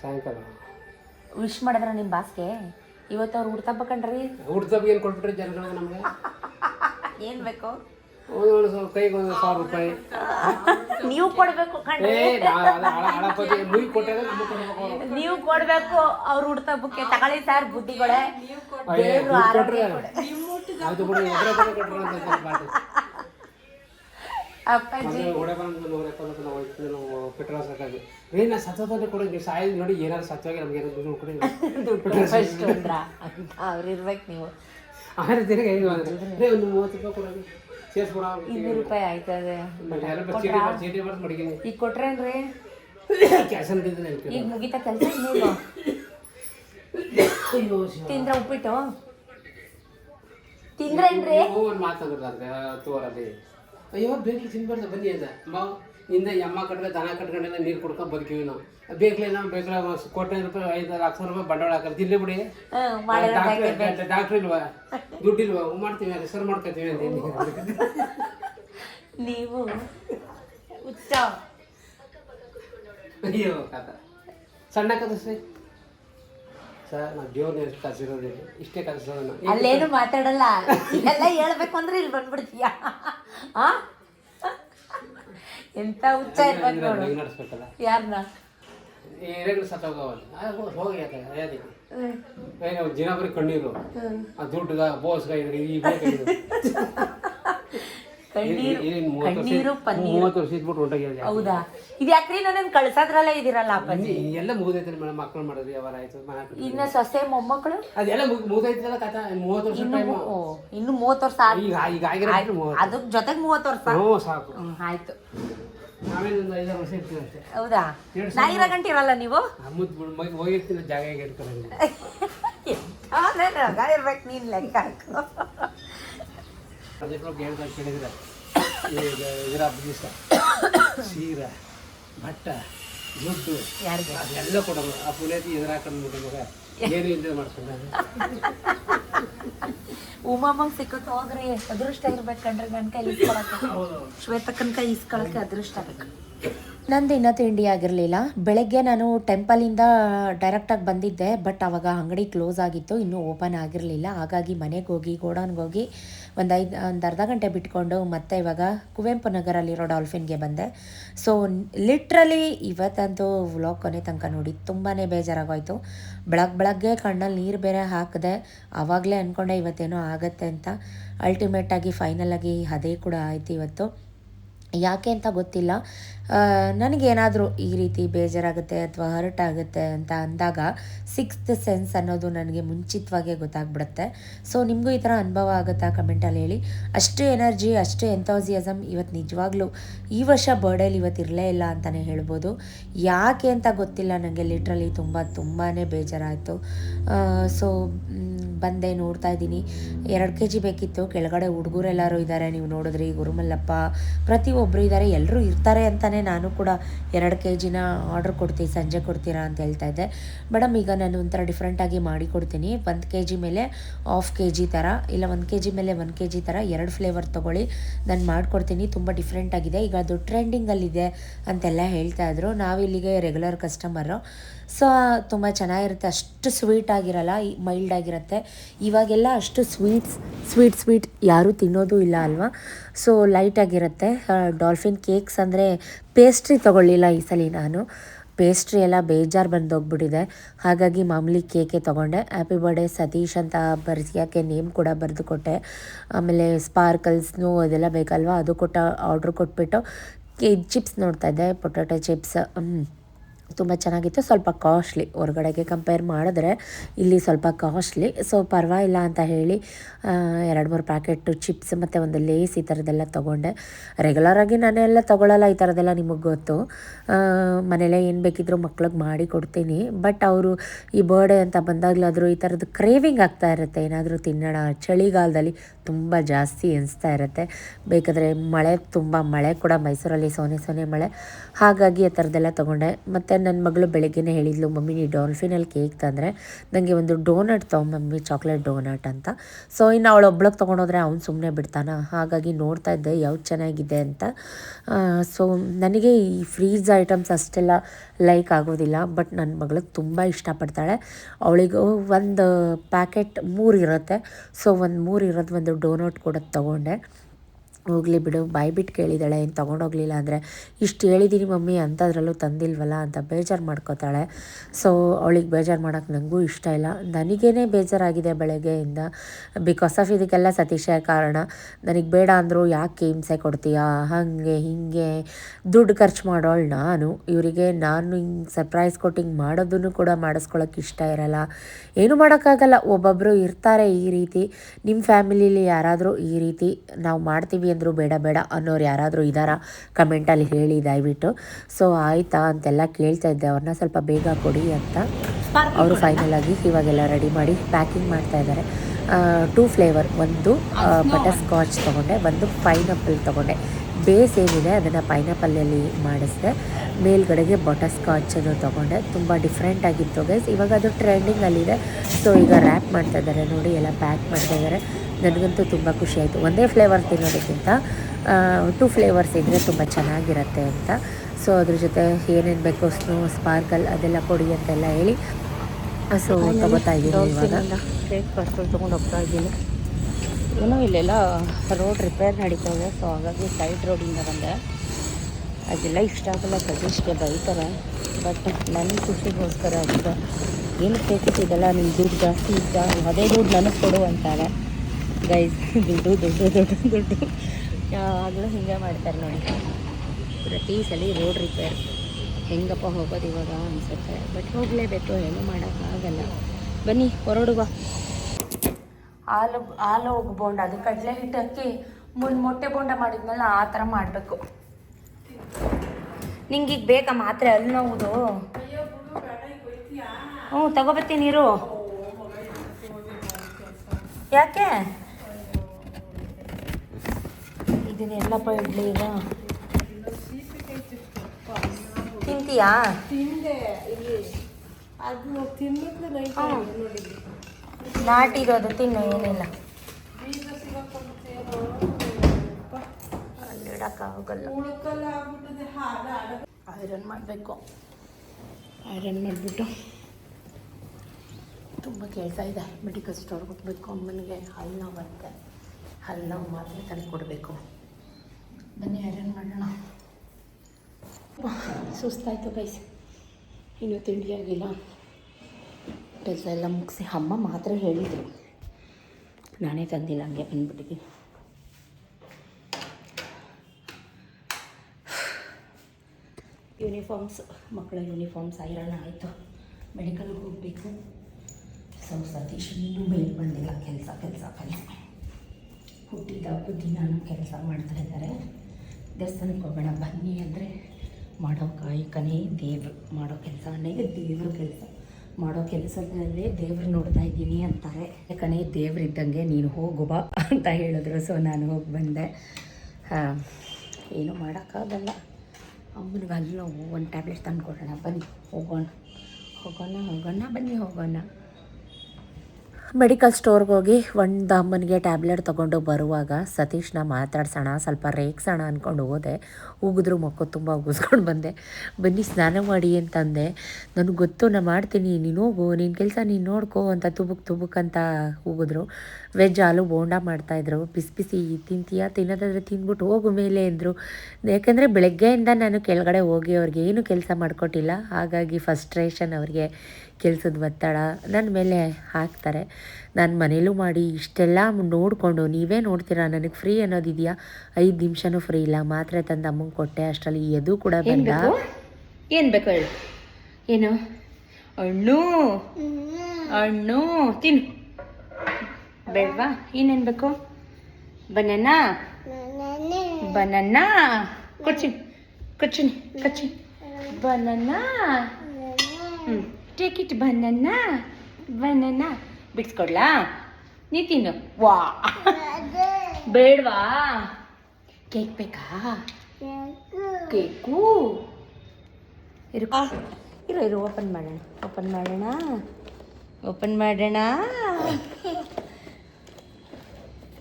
ಸಾಯಂಕಾಲ. ವಿಶ್ ಮಾಡಿದ್ರ ನಿಮ್ಮ ಬಾಸ್ಗೆ? ಇವತ್ತು ಅವ್ರು ಹುಡ್ತಬ್ಬ ಕಣ್ರಿ ಹುಡ್ತಬ್ಗೆ ಏನು ಕೊಟ್ಬಿಟ್ರೆ ಜನಗಳ ನಮಗೆ? ಏನು ಬೇಕು? ಒಂದು ಸ್ವಲ್ಪ ಕೈಗೆ ಒಂದು ಸಾವಿರ ರೂಪಾಯಿ. ನೀವು ಕೊಡಬೇಕು ಕಣ್ರಿ. ನೀವು ಕೊಡ್ಬೇಕು ಅವ್ರ ಹುಡ್ತಬ್ಬಕ್ಕೆ ತಗೊಳ್ಳಿ ಸರ್ ಬುದ್ಧಿಗಳೇ. ದೇವ್ರು ಆರೋಗ್ಯ ಕೊಡು. ಅದು ಎದುರು ಅಂತ. ಅಪ್ಪಾಜಿ. ಒಡೆ ಬಂದು ನೂರ ಎಪ್ಪತ್ತು ನಾವು ಪೆಟ್ರೋಲ್ ನಾ ಸಾಯಿ ನೋಡಿ ಏನಾದ್ರು ಸತ್ತೋಗಿ ನಮ್ಗೆ ಏನಾದ್ರು ದುಡ್ಡು ಕೊಡಿ ದುಡ್ಡು ಫಸ್ಟ್ ಅಂದ್ರ ಅಂತ ಅವ್ರು ಇರ್ಬೇಕು ನೀವು. ಆಮೇಲೆ ತಿರುಗಿ ಐದು ಅಂದ್ರೆ ಏ ಒಂದು ಮೂವತ್ತು ರೂಪಾಯಿ ಕೊಡೋದು. ಸೇರಿಸ್ಬಿಡ ಇನ್ನೂರು ರೂಪಾಯಿ ಆಯ್ತದೆ. ಚೀಟಿ ಬರ್ದು ಚೀಟಿ ಬರ್ದು ಮಡಿಗೆ ಈಗ ಕೊಟ್ರೇನ್ರಿ ಕೆಲಸ ಈಗ ಮುಗಿತಾ. ತಿಂದ್ರ ಉಪ್ಪಿಟ್ಟು? ತಿಂದ್ರೇನ್ರಿ ಮಾತಾಡಿದ್ರೆ ತೋರಲ್ಲಿ ಅಯ್ಯೋ ಬೇಕ್ಲಿ ತಿನ್ಬಾರ್ದು ಬನ್ನಿ ಅಂದ. ಮಾವು ಹಿಂದೆ ಎಮ್ಮ ಅಮ್ಮ ಕಟ್ಗೆ ದನ ಕಟ್ಕೊಂಡೆಲ್ಲ ನೀರು ಕೊಡ್ಕೊಂಡು ಬದುಕಿವಿ ನಾವು. ಬೇಕ್ಲಿ ನಾವು ಬೇಕಲ ಕೋಟಿ ರೂಪಾಯಿ ಐದು ಲಕ್ಷ ರೂಪಾಯಿ ಬಂಡವಾಳ ಹಾಕಿ ಇಲ್ಲೇ ಬಿಡಿ. ಡಾಕ್ಟ್ರ್ ಡಾಕ್ಟ್ರ್ ಇಲ್ವಾ? ದುಡ್ಡಿಲ್ವಾ ಮಾಡ್ತೀವಿ ಹೆಸರು ಮಾಡ್ಕೊತೀವಿ ಅಂತ ನೀವು ಅಯ್ಯೋ ಕಥ. ಸಣ್ಣ ಕಥೆ ಸರ್. ನಾವು ದೇವ್ರನ್ನ ಕಸಿರೋದಿಲ್ಲ ಇಷ್ಟೇ ಕಲಿಸೋದು ಅಲ್ಲೇನು ಮಾತಾಡಲ್ಲ. ಎಲ್ಲ ಹೇಳ್ಬೇಕು ಅಂದ್ರೆ ಇಲ್ಲಿ ಬಂದ್ಬಿಡ್ತೀಯ? ಎಂತ ಹುಚ್ಚ ಇರ್ಬೇಕು ನೋಡು. ಹಿಂಗೆ ನಡೆಸ್ಬೇಕಲ್ಲ. ಯಾರನ್ನ ಏನೇನು ಸತ್ತೋಗವಲ್ಲ ಹೋಗಿ ಅದೇ ಅದಕ್ಕೆ ಏನು ದಿನ ಬರೀ ಕಣ್ಣೀರು. ಆ ದುಡ್ಡುಗ ಬೋಸ್ಗ ಇದ್ರೆ ಈ ಬೇಕಾಗಿದ್ದು. ಕಣ್ಣೀರು ಮೂವತ್ತು ವರ್ಷ- ಕಣ್ಣೀರು ಪನ್ನೀರು. ಮೂವತ್ತು ವರ್ಷ ಇದ್ಬಿಟ್ಟು ಹೊಂಟೋಗಿದೆ ಹೌದಾ? ಇದು ಯಾಕ್ರಿ ನನ್ನ ಕಳ್ಸೋದ್ರಲ್ಲ ಇದಿರಲ್ಲ ಅಪ್ಪಾಜಿ? ಎಲ್ಲ ಮುಗಿದೈತೆ ಮೇಡಮ್ ಮಕ್ಕಳು ಮಾಡಿದ್ರಿ ಯಾವಾಗ ಆಯ್ತು. ಇನ್ನ ಸೊಸೆ ಮೊಮ್ಮಕ್ಕಳು ಅದೆಲ್ಲ ಮುಗ್- ಮುಗ್ದೈತಲ್ಲ ಕಥಾ ಮೂವತ್ತು ವರ್ಷ ಟೈಮ್ ಓ, ಇನ್ನು ಮೂವತ್ತು ವರ್ಷ ಆಯ್ತು ಈಗ ಈಗ ಆಗಿರೋ ಮೂವತ್ತು ಅದ್ರ ಜೊತೆಗೆ ಮೂವತ್ತು ವರ್ಷ. ಹ್ಞೂ ಸಾಕು. ಹ್ಮ್ ಆಯ್ತು. ನಾವೇನು ಒಂದು ಐದಾರು ವರ್ಷ ಇರ್ತೀವಿ ಅಷ್ಟೇ ಹೌದಾ? ಎರಡು ನಾ ಇರೋ ಗಂಟೆ ಇರಲ್ಲ ನೀವು? ಮುದ್ದು ಬಿಡು ಮಗ ಹೋಗಿರ್ತೀನಿ ಜಾಗ ಹೇಗೆ ಇರ್ಬೇಕು ನೀನ್ ಲೆಕ್ಕ ಹಾಕು. ಅದೇ ಹೇಳ್ದಾಗ ಕೇಳಿದರೆ ಈಗ ಇದರ ಬೀಸ ಸೀರೆ ಭಟ್ಟ ದುಡ್ಡು ಅದೆಲ್ಲ ಕೊಡೋದು ಆ ಪುನೇತಿ ಎದುರು ಹಾಕೊಂಡು ಮಗ. ಏನು ಇಲ್ಲದೆ ಮಾಡ್ಕೊಂಡ? ಉಮಾಮಂಗ್ ಸಿಕ್ಕತ್ ಹೋಗ್ರಿ ಅದೃಷ್ಟ ಇರ್ಬೇಕಂದ್ರೆ ನನ್ನ ಕೈ ಇಸ್ಕೊಳಕ್ಕೆ. ಶ್ವೇತಕ್ಕನ ಕೈ ಇಸ್ಕೊಳಕ್ಕೆ ಅದೃಷ್ಟ ಬೇಕು ನಂದು ಇನ್ನೂ ತಿಂಡಿ ಆಗಿರಲಿಲ್ಲ. ಬೆಳಗ್ಗೆ ನಾನು ಟೆಂಪಲಿಂದ ಡೈರೆಕ್ಟಾಗಿ ಬಂದಿದ್ದೆ ಬಟ್ ಆವಾಗ ಅಂಗಡಿ ಕ್ಲೋಸ್ ಆಗಿತ್ತು, ಇನ್ನೂ ಓಪನ್ ಆಗಿರಲಿಲ್ಲ. ಹಾಗಾಗಿ ಮನೆಗೆ ಹೋಗಿ, ಗೋಡೌನ್ಗೆ ಹೋಗಿ ಒಂದು ಐದು, ಒಂದು ಅರ್ಧ ಗಂಟೆ ಬಿಟ್ಕೊಂಡು ಮತ್ತೆ ಇವಾಗ ಕುವೆಂಪು ನಗರಲ್ಲಿರೋ ಡಾಲ್ಫಿನ್ಗೆ ಬಂದೆ. ಸೊ ಲಿಟ್ರಲಿ ಇವತ್ತಂತೂ ವ್ಲಾಗ್ ಕೊನೆ ತನಕ ನೋಡಿ ತುಂಬಾ ಬೇಜಾರಾಗೋಯ್ತು. ಬೆಳಗ್ಗೆ ಬೆಳಗ್ಗೆ ಕಣ್ಣಲ್ಲಿ ನೀರು ಬೇರೆ ಹಾಕಿದೆ ಆವಾಗಲೇ ಅಂದ್ಕೊಂಡೆ ಇವತ್ತೇನೋ ಆಗತ್ತೆ ಅಂತ. ಅಲ್ಟಿಮೇಟಾಗಿ ಫೈನಲಾಗಿ ಅದೇ ಕೂಡ ಆಯ್ತು ಇವತ್ತು. ಯಾಕೆ ಅಂತ ಗೊತ್ತಿಲ್ಲ. ನನಗೇನಾದರೂ ಈ ರೀತಿ ಬೇಜಾರಾಗುತ್ತೆ ಅಥವಾ ಹರ್ಟ್ ಆಗುತ್ತೆ ಅಂತ ಅಂದಾಗ ಸಿಕ್ಸ್ತ್ ಸೆನ್ಸ್ ಅನ್ನೋದು ನನಗೆ ಮುಂಚಿತವಾಗೇ ಗೊತ್ತಾಗ್ಬಿಡುತ್ತೆ. ಸೊ ನಿಮಗೂ ಈ ಥರ ಅನುಭವ ಆಗುತ್ತಾ ಕಮೆಂಟಲ್ಲಿ ಹೇಳಿ. ಅಷ್ಟು ಎನರ್ಜಿ, ಅಷ್ಟು ಎಂಥೋಸಿಯಸಮ್ ಇವತ್ತು ನಿಜವಾಗ್ಲೂ ಈ ವರ್ಷ ಬರ್ಡೇಲಿ ಇವತ್ತು ಇರಲೇ ಇಲ್ಲ ಅಂತಲೇ ಹೇಳ್ಬೋದು. ಯಾಕೆ ಅಂತ ಗೊತ್ತಿಲ್ಲ, ನನಗೆ ಲಿಟ್ರಲಿ ತುಂಬ ತುಂಬಾ ಬೇಜಾರಾಯಿತು. ಸೊ ಬಂದೆ ನೋಡ್ತಾ ಇದ್ದೀನಿ. ಎರಡು ಕೆ ಜಿ ಬೇಕಿತ್ತು, ಕೆಳಗಡೆ ಹುಡುಗರೆಲ್ಲರೂ ಇದ್ದಾರೆ, ನೀವು ನೋಡಿದ್ರಿ, ಗುರುಮಲ್ಲಪ್ಪ ಪ್ರತಿಯೊಬ್ಬರು ಇದ್ದಾರೆ, ಎಲ್ಲರೂ ಇರ್ತಾರೆ ಅಂತಲೇ ನಾನು ಕೂಡ ಎರಡು ಕೆ ಜಿನ ಆರ್ಡರ್ ಕೊಡ್ತೀನಿ, ಸಂಜೆ ಕೊಡ್ತೀರಾ ಅಂತ ಹೇಳ್ತಾ ಇದ್ದೆ. ಮೇಡಮ್ ಈಗ ನಾನು ಒಂಥರ ಡಿಫ್ರೆಂಟಾಗಿ ಮಾಡಿ ಕೊಡ್ತೀನಿ ಒಂದು ಕೆ ಜಿ ಮೇಲೆ ಹಾಫ್ ಕೆ ಜಿ ಥರ ಇಲ್ಲ ಒಂದು ಕೆ ಜಿ ಮೇಲೆ ಒಂದು ಕೆ ಜಿ ಥರ ಎರಡು ಫ್ಲೇವರ್ ತೊಗೊಳ್ಳಿ. ನಾನು ಮಾಡಿಕೊಡ್ತೀನಿ, ತುಂಬ ಡಿಫ್ರೆಂಟಾಗಿದೆ ಈಗ ಅದು ಟ್ರೆಂಡಿಂಗಲ್ಲಿದೆ ಅಂತೆಲ್ಲ ಹೇಳ್ತಾ ಇದ್ರು. ನಾವಿಲ್ಲಿಗೆ ರೆಗ್ಯುಲರ್ ಕಸ್ಟಮರು ಸೊ ತುಂಬ ಚೆನ್ನಾಗಿರುತ್ತೆ. ಅಷ್ಟು ಸ್ವೀಟ್ ಆಗಿರಲ್ಲ ಮೈಲ್ಡ್ ಆಗಿರುತ್ತೆ. ಇವಾಗೆಲ್ಲ ಅಷ್ಟು ಸ್ವೀಟ್ಸ್ ಸ್ವೀಟ್ ಸ್ವೀಟ್ ಯಾರೂ ತಿನ್ನೋದು ಇಲ್ಲ ಅಲ್ವಾ? ಸೊ ಲೈಟಾಗಿರುತ್ತೆ ಡಾಲ್ಫಿನ್ ಕೇಕ್ಸ್ ಅಂದರೆ ಪೇಸ್ಟ್ರಿ ತೊಗೊಳ್ಳಿಲ್ಲ ಈ ಸಲ ನಾನು. ಪೇಸ್ಟ್ರಿ ಎಲ್ಲ ಬೇಜಾರು ಬಂದೋಗ್ಬಿಟ್ಟಿದೆ. ಹಾಗಾಗಿ ಮಾಮೂಲಿ ಕೇಕೆ ತೊಗೊಂಡೆ. ಹ್ಯಾಪಿ ಬರ್ಡೇ ಸತೀಶ್ ಅಂತ ಬರ್ಸಿಯಾಕೆ ನೇಮ್ ಕೂಡ ಬರೆದು ಕೊಟ್ಟೆ. ಆಮೇಲೆ ಸ್ಪಾರ್ಕಲ್ಸ್ನು ಅದೆಲ್ಲ ಬೇಕಲ್ವಾ? ಅದು ಕೊಟ್ಟ ಆರ್ಡ್ರ್ ಕೊಟ್ಬಿಟ್ಟು ಚಿಪ್ಸ್ ನೋಡ್ತಾ ಇದ್ದೆ ಪೊಟ್ಯಾಟೊ ಚಿಪ್ಸ್ ತುಂಬ ಚೆನ್ನಾಗಿತ್ತು. ಸ್ವಲ್ಪ ಕಾಸ್ಟ್ಲಿ ಹೊರಗಡೆಗೆ ಕಂಪೇರ್ ಮಾಡಿದ್ರೆ ಇಲ್ಲಿ ಸ್ವಲ್ಪ ಕಾಸ್ಟ್ಲಿ ಸೊ ಪರವಾಗಿಲ್ಲ ಅಂತ ಹೇಳಿ ಎರಡು ಮೂರು ಪ್ಯಾಕೆಟು ಚಿಪ್ಸ್ ಮತ್ತು ಒಂದು ಲೇಸ್ ಈ ಥರದ್ದೆಲ್ಲ ತೊಗೊಂಡೆ. ರೆಗ್ಯುಲರಾಗಿ ನಾನೆಲ್ಲ ತೊಗೊಳಲ್ಲ ಈ ಥರದ್ದೆಲ್ಲ ನಿಮಗೆ ಗೊತ್ತು. ಮನೇಲೇ ಏನು ಬೇಕಿದ್ರೂ ಮಕ್ಳಿಗೆ ಮಾಡಿ ಕೊಡ್ತೀನಿ. ಬಟ್ ಅವರು ಈ ಬರ್ಡೇ ಅಂತ ಬಂದಾಗಲಾದರೂ ಈ ಥರದ್ದು ಕ್ರೇವಿಂಗ್ ಆಗ್ತಾ ಇರುತ್ತೆ. ಏನಾದರೂ ತಿನ್ನೋಣ. ಚಳಿಗಾಲದಲ್ಲಿ ತುಂಬ ಜಾಸ್ತಿ ಎನಿಸ್ತಾ ಇರುತ್ತೆ. ಬೇಕಾದರೆ ಮಳೆ, ತುಂಬ ಮಳೆ ಕೂಡ ಮೈಸೂರಲ್ಲಿ ಸೋನೆ ಸೋನೆ ಮಳೆ. ಹಾಗಾಗಿ ಆ ಥರದ್ದೆಲ್ಲ ತೊಗೊಂಡೆ. ಮತ್ತು ನನ್ನ ಮಗಳು ಬೆಳಗ್ಗೆನೇ ಹೇಳಿದ್ಲು, ಮಮ್ಮಿ, ನೀ ಡಾಲ್ಫಿನಲ್ಲಿ ಕೇಕ್ ತಂದರೆ ನನಗೆ ಒಂದು ಡೋನಟ್ ತೊಗೊಂಬಮ್ಮಿ ಚಾಕ್ಲೇಟ್ ಡೋನಟ್ ಅಂತ. ಸೊ, ಇನ್ನು ಅವಳು ಒಬ್ಳಕ್ಕೆ ತೊಗೊಂಡೋದ್ರೆ ಅವ್ನು ಸುಮ್ಮನೆ ಬಿಡ್ತಾನ. ಹಾಗಾಗಿ ನೋಡ್ತಾ ಇದ್ದೆ, ಯಾವ್ದು ಚೆನ್ನಾಗಿದೆ ಅಂತ. ಸೊ, ನನಗೆ ಈ ಫ್ರೀಸ್ ಐಟಮ್ಸ್ ಅಷ್ಟೆಲ್ಲ ಲೈಕ್ ಆಗೋದಿಲ್ಲ, ಬಟ್ ನನ್ನ ಮಗಳಿಗೆ ತುಂಬ ಇಷ್ಟಪಡ್ತಾಳೆ. ಅವಳಿಗೂ ಒಂದು ಪ್ಯಾಕೆಟ್ ಮೂರು ಇರುತ್ತೆ. ಸೊ, ಒಂದು ಮೂರು ಇರೋದು ಒಂದು ಡೋನಟ್ ಕೂಡ ತೊಗೊಂಡೆ. ಹೋಗಲಿ ಬಿಡು ಬಾಯ್ಬಿಟ್ಟು ಕೇಳಿದಾಳೆ ಏನು ತೊಗೊಂಡೋಗ್ಲಿಲ್ಲ ಅಂದರೆ ಇಷ್ಟು ಹೇಳಿದ್ದೀನಿ ಮಮ್ಮಿ, ಅಂಥದ್ರಲ್ಲೂ ತಂದಿಲ್ವಲ್ಲ ಅಂತ ಬೇಜಾರು ಮಾಡ್ಕೋತಾಳೆ. ಸೊ ಅವಳಿಗೆ ಬೇಜಾರು ಮಾಡೋಕ್ಕೆ ನನಗೂ ಇಷ್ಟ ಇಲ್ಲ. ನನಗೇನೆ ಬೇಜಾರಾಗಿದೆ ಬೆಳಗ್ಗೆಯಿಂದ. ಬಿಕಾಸ್ ಆಫ್ ಇದಕ್ಕೆಲ್ಲ ಸತೀಶೇ ಕಾರಣ? ನನಗೆ ಬೇಡ ಅಂದರೂ, ಯಾಕೆ ಹಿಂಸೆ ಕೊಡ್ತೀಯಾ? ಹಾಗೆ, ಹೀಗೆ. ದುಡ್ಡು ಖರ್ಚು ಮಾಡೋಳು ನಾನು. ಇವರಿಗೆ ನಾನು ಹಿಂಗೆ ಸರ್ಪ್ರೈಸ್ ಕೊಟ್ಟು ಹಿಂಗೆ ಮಾಡೋದನ್ನು ಕೂಡ ಮಾಡಿಸ್ಕೊಳಕ್ಕೆ ಇಷ್ಟ ಇರಲ್ಲ. ಏನು ಮಾಡೋಕ್ಕಾಗಲ್ಲ. ಒಬ್ಬೊಬ್ಬರು ಇರ್ತಾರೆ ಈ ರೀತಿ. ನಿಮ್ಮ ಫ್ಯಾಮಿಲಿಲಿ ಯಾರಾದರೂ ಈ ರೀತಿ. ನಾವು ಮಾಡ್ತೀವಿ ಅಂದರು ಬೇಡ ಬೇಡ ಅನ್ನೋರು ಯಾರಾದರೂ ಇದ್ದಾರಾ ಕಮೆಂಟಲ್ಲಿ ಹೇಳಿ ದಯವಿಟ್ಟು. ಸೊ ಆಯಿತಾ ಅಂತೆಲ್ಲ ಕೇಳ್ತಾ ಇದ್ದೆ. ಅವ್ರನ್ನ ಸ್ವಲ್ಪ ಬೇಗ ಕೊಡಿ ಅಂತ. ಅವರು ಫೈನಲ್ ಆಗಿ ಇವಾಗೆಲ್ಲ ರೆಡಿ ಮಾಡಿ ಪ್ಯಾಕಿಂಗ್ ಮಾಡ್ತಾ ಇದ್ದಾರೆ ಟೂ ಫ್ಲೇವರ್ ಒಂದು ಬಟರ್ ಸ್ಕಾಚ್ ತೊಗೊಂಡೆ. ಒಂದು ಪೈನಾಪಲ್ ತೊಗೊಂಡೆ. ಬೇಸ್ ಏನಿದೆ ಅದನ್ನು ಪೈನಾಪಲ್ಲಲ್ಲಿ ಮಾಡಿಸಿದೆ. ಮೇಲ್ಗಡೆಗೆ ಬಟರ್ ಸ್ಕಾಚನ್ನು ತೊಗೊಂಡೆ. ತುಂಬ ಡಿಫ್ರೆಂಟ್ ಆಗಿತ್ತು ಗೈಸ್ ಇವಾಗ ಅದು ಟ್ರೆಂಡಿಂಗಲ್ಲಿದೆ ಸೊ ಈಗ ರ್ಯಾಪ್ ಮಾಡ್ತಾ ಇದ್ದಾರೆ ನೋಡಿ, ಎಲ್ಲ ಪ್ಯಾಕ್ ಮಾಡ್ತಾ ಇದ್ದಾರೆ ನನಗಂತೂ ತುಂಬ ಖುಷಿಯಾಯಿತು. ಒಂದೇ ಫ್ಲೇವರ್ ತಿನ್ನೋದಕ್ಕಿಂತ ಟೂ ಫ್ಲೇವರ್ಸ್ ಇದ್ದರೆ ತುಂಬ ಚೆನ್ನಾಗಿರುತ್ತೆ ಅಂತ. ಸೊ ಅದ್ರ ಜೊತೆ ಏನೇನು ಬೇಕು ಸ್ನೋ ಸ್ಪಾರ್ಕಲ್ ಅದೆಲ್ಲ ಕೊಡಿ ಅಂತೆಲ್ಲ ಹೇಳಿ. ಸೊ ತಗೋತಾ ಇದ್ದೀನಿ ಇವಾಗ. ಪಾರ್ಸಲ್ ತೊಗೊಂಡು ಹೋಗ್ತಾ ಇದ್ದೀನಿ. ಏನೋ ಇಲ್ಲೆಲ್ಲ ರೋಡ್ ರಿಪೇರ್ ನಡೀತವೆ ಸೊ ಹಾಗಾಗಿ ಸೈಡ್ ರೋಡಿಂದ ಬಂದೆ. ಅದೆಲ್ಲ ಇಷ್ಟ ಆಗಲ್ಲ ಸತೀಶ್ಗೆ ಬೈತಾರೆ. ಬಟ್ ನನ್ನ ಖುಷಿಗೋಸ್ಕರ ಅಷ್ಟೇ ಏನು ಬೇಕಿದ್ದೆಲ್ಲ ನಿಮ್ಮ ದುಡ್ಡು ಜಾಸ್ತಿ ಇದ್ದ ಅದೇ ದುಡ್ಡು ನನಗೆ ಕೊಡು ಅಂತಾರೆ. ಗೈಸ್ ದುಡ್ಡು ದುಡ್ಡು ದುಡ್ಡು ದುಡ್ಡು. ಯಾವಾಗಲೂ ಹಿಂಗೆ ಮಾಡ್ತಾರೆ ನೋಡಿ. ಪ್ರತಿ ಸಲ ರೋಡ್ ರಿಪೇರ್ ಹೆಂಗಪ್ಪ ಹೋಗೋದು ಇವಾಗ ಅನಿಸುತ್ತೆ. ಬಟ್ ಹೋಗಲೇಬೇಕು, ಏನೂ ಮಾಡೋಕ್ಕಾಗಲ್ಲ ಬನ್ನಿ, ಹೊರಡುವ. ಹಾಲು ಹಾಲು ಬೋಂಡ ಅದು ಕಡಲೆ ಹಿಟ್ಟು ಹಾಕಿ ಮುನ್ ಮೊಟ್ಟೆ ಬೋಂಡ ಮಾಡಿದ್ಮೇಲೆ ಆ ಥರ ಮಾಡಬೇಕು. ನಿಂಗೆ ಈಗ ಬೇಕಾ ಮಾತ್ರೆ? ಅಲ್ಲಿ ನೋವುದು ಹ್ಞೂ ತಗೋಬತ್ತೀನಿ ನೀರು ಯಾಕೆ? ಇದನ್ನೆಲ್ಲಪ್ಪ ಇಡ್ಲಿ ಈಗ? ತಿಂತೀಯಾ? ತಿಂದೆ. ನಾಟಿ ಇರೋದು ತಿನ್ನು ಏನಿಲ್ಲ. ಐರನ್ ಮಾಡಬೇಕು. ಐರನ್ ಮಾಡಿಬಿಟ್ಟು ತುಂಬ ಕೆಲಸ ಇದೆ. ಮೆಡಿಕಲ್ ಸ್ಟೋರ್ಗೆ ಹೋಗ್ಬೇಕು. ಅಮ್ಮನಿಗೆ ಹಲ್ಲು ನೋವು ಬರುತ್ತೆ. ಹಲ್ಲು ನೋವು ಮಾತ್ರ ತಂದು ಕೊಡಬೇಕು. ಬನ್ನಿ ಐರನ್ ಮಾಡೋಣ. ಸುಸ್ತಾಯಿತು ಬೈಸ್ ಇನ್ನೂ ತಿಂಡಿ ಆಗಿಲ್ಲ. ಕೆಲಸ ಎಲ್ಲ ಮುಗಿಸಿ. ಅಮ್ಮ ಮಾತ್ರ ಹೇಳಿದರು. ನಾನೇ ತಂದಿಲ್ಲ, ಹಂಗೆ ಬಂದ್ಬಿಟ್ಟಿದ್ದೀನಿ. ಯೂನಿಫಾರ್ಮ್ಸ್ ಮಕ್ಕಳ ಯೂನಿಫಾರ್ಮ್ಸ್ ಐರನ್ ಆಯಿತು. ಮೆಡಿಕಲ್ಗೆ ಹೋಗಬೇಕು. ಸೊ ಸತೀಶ್ ಇನ್ನೂ ಮೇಲೆ ಬಂದಿಲ್ಲ. ಕೆಲಸ ಕೆಲಸ ಕೆಲಸ. ಹುಟ್ಟಿದ ಬುದ್ಧಿ ಕೆಲಸ ಮಾಡ್ತಾ ಇದ್ದಾರೆ. ದೇವಸ್ಥಾನಕ್ಕೆ ಹೋಗೋಣ ಬನ್ನಿ ಅಂದರೆ ಮಾಡೋ ಕಾಯಕನೇ ದೇವ್ರು. ಮಾಡೋ ಕೆಲಸನೇ ದೇವ್ರ ಕೆಲಸ. ಮಾಡೋ ಕೆಲಸದಲ್ಲೇ ದೇವ್ರು ನೋಡ್ತಾ ಇದ್ದೀನಿ ಅಂತಾರೆ. ಯಾಕನೆ ದೇವ್ರು ಇದ್ದಂಗೆ ನೀನು ಹೋಗು ಬಾ ಅಂತ ಹೇಳಿದ್ರು. ಸೊ ನಾನು ಹೋಗಿ ಬಂದೆ. ಹಾಂ, ಏನು ಮಾಡೋಕ್ಕಾಗಲ್ಲ. ಅಮ್ಮನಿಗೆ ಅಲ್ಲಿ ನೋವು ಒಂದು ಟ್ಯಾಬ್ಲೆಟ್ ತಂದು ಕೊಡೋಣ ಬನ್ನಿ, ಹೋಗೋಣ. ಹೋಗೋಣ ಹೋಗೋಣ, ಬನ್ನಿ, ಹೋಗೋಣ. ಮೆಡಿಕಲ್ ಸ್ಟೋರ್ಗೆ ಹೋಗಿ ಒಂದು ಅಮ್ಮನಿಗೆ ಟ್ಯಾಬ್ಲೆಟ್ ತೊಗೊಂಡು ಬರುವಾಗ ಸತೀಶ್ನ ಮಾತಾಡ್ಸೋಣ, ಸ್ವಲ್ಪ ರೇಗ್ಸೋಣ ಅಂದ್ಕೊಂಡು ಹೋದೆ. ಉಗಿದ್ರು ಮಕ್ಕಳು ತುಂಬ ಉಗಿಸ್ಕೊಂಡು ಬಂದೆ. ಬನ್ನಿ ಸ್ನಾನ ಮಾಡಿ ಅಂತಂದೆ. ನನಗೆ ಗೊತ್ತು ನಾನು ಮಾಡ್ತೀನಿ. ನೀನು ಹೋಗು ನಿನ್ನ ಕೆಲಸ ನೀನು ನೋಡ್ಕೋ ಅಂತ ತುಬುಕ್ ತುಬುಕ್ ಅಂತ ಉಗಿದ್ರು. ವೆಜ್ ಆಲೂ ಬೋಂಡ ಮಾಡ್ತಾಯಿದ್ರು ಬಿಸಿ ಬಿಸಿ ತಿಂತೀಯಾ, ತಿನ್ನೋದಾದ್ರೆ ತಿಂದ್ಬಿಟ್ಟು ಹೋಗು ಮೇಲೆ ಅಂದರು. ಯಾಕೆಂದರೆ ಬೆಳಗ್ಗೆಯಿಂದ ನಾನು ಕೆಳಗಡೆ ಹೋಗಿ ಅವ್ರಿಗೆ ಏನು ಕೆಲಸ ಮಾಡಿಕೊಟ್ಟಿಲ್ಲ. ಹಾಗಾಗಿ ಫಸ್ಟ್ರೇಷನ್ ಅವ್ರಿಗೆ ಕೆಲಸದ ಒತ್ತಡ ನನ್ನ ಮೇಲೆ ಹಾಕ್ತಾರೆ. ನಾನು ಮನೇಲೂ ಮಾಡಿ ಇಷ್ಟೆಲ್ಲ ನೋಡಿಕೊಂಡು ನೀವೇ ನೋಡ್ತೀರಾ? ನನಗೆ ಫ್ರೀ ಅನ್ನೋದಿದೆಯಾ? ಐದು ನಿಮಿಷನೂ ಫ್ರೀ ಇಲ್ಲ. ಮಾತ್ರೆ ತಂದು ಅಮ್ಮಂಗೆ ಕೊಟ್ಟೆ. ಅಷ್ಟರಲ್ಲಿ ಎದು ಕೂಡ ಬಂದ. ಏನು ಬೇಕು ಹೇಳಿ? ಏನು? ಹಣ್ಣು. ಹಣ್ಣು. ತಿನ್ನು. ಬೇಡವಾ? ಏನೇನು ಬೇಕು? ಬನಾನಾ? ಬನಾನಾ. ಕೊಚ್ಚಿನಿ ಕೊಚ್ಚಿನಿ ಕೊಚ್ಚಿನಿ ಬನಾನಾ. ಟೇಕ್ ಇಟ್ ಬನ್ನ ಬನಾನಾ ಬಿಡಿಸ್ಕೊಡ್ಲಾ? ನೀ ತಿನ್ನು. ವಾ. ಬೇಡವಾ? ಕೇಕ್ ಬೇಕಾ? ಕೇಕು? ಇರು. ಇರು ಇರು ಓಪನ್ ಮಾಡೋಣ. ಓಪನ್ ಮಾಡೋಣ. ಓಪನ್ ಮಾಡೋಣ.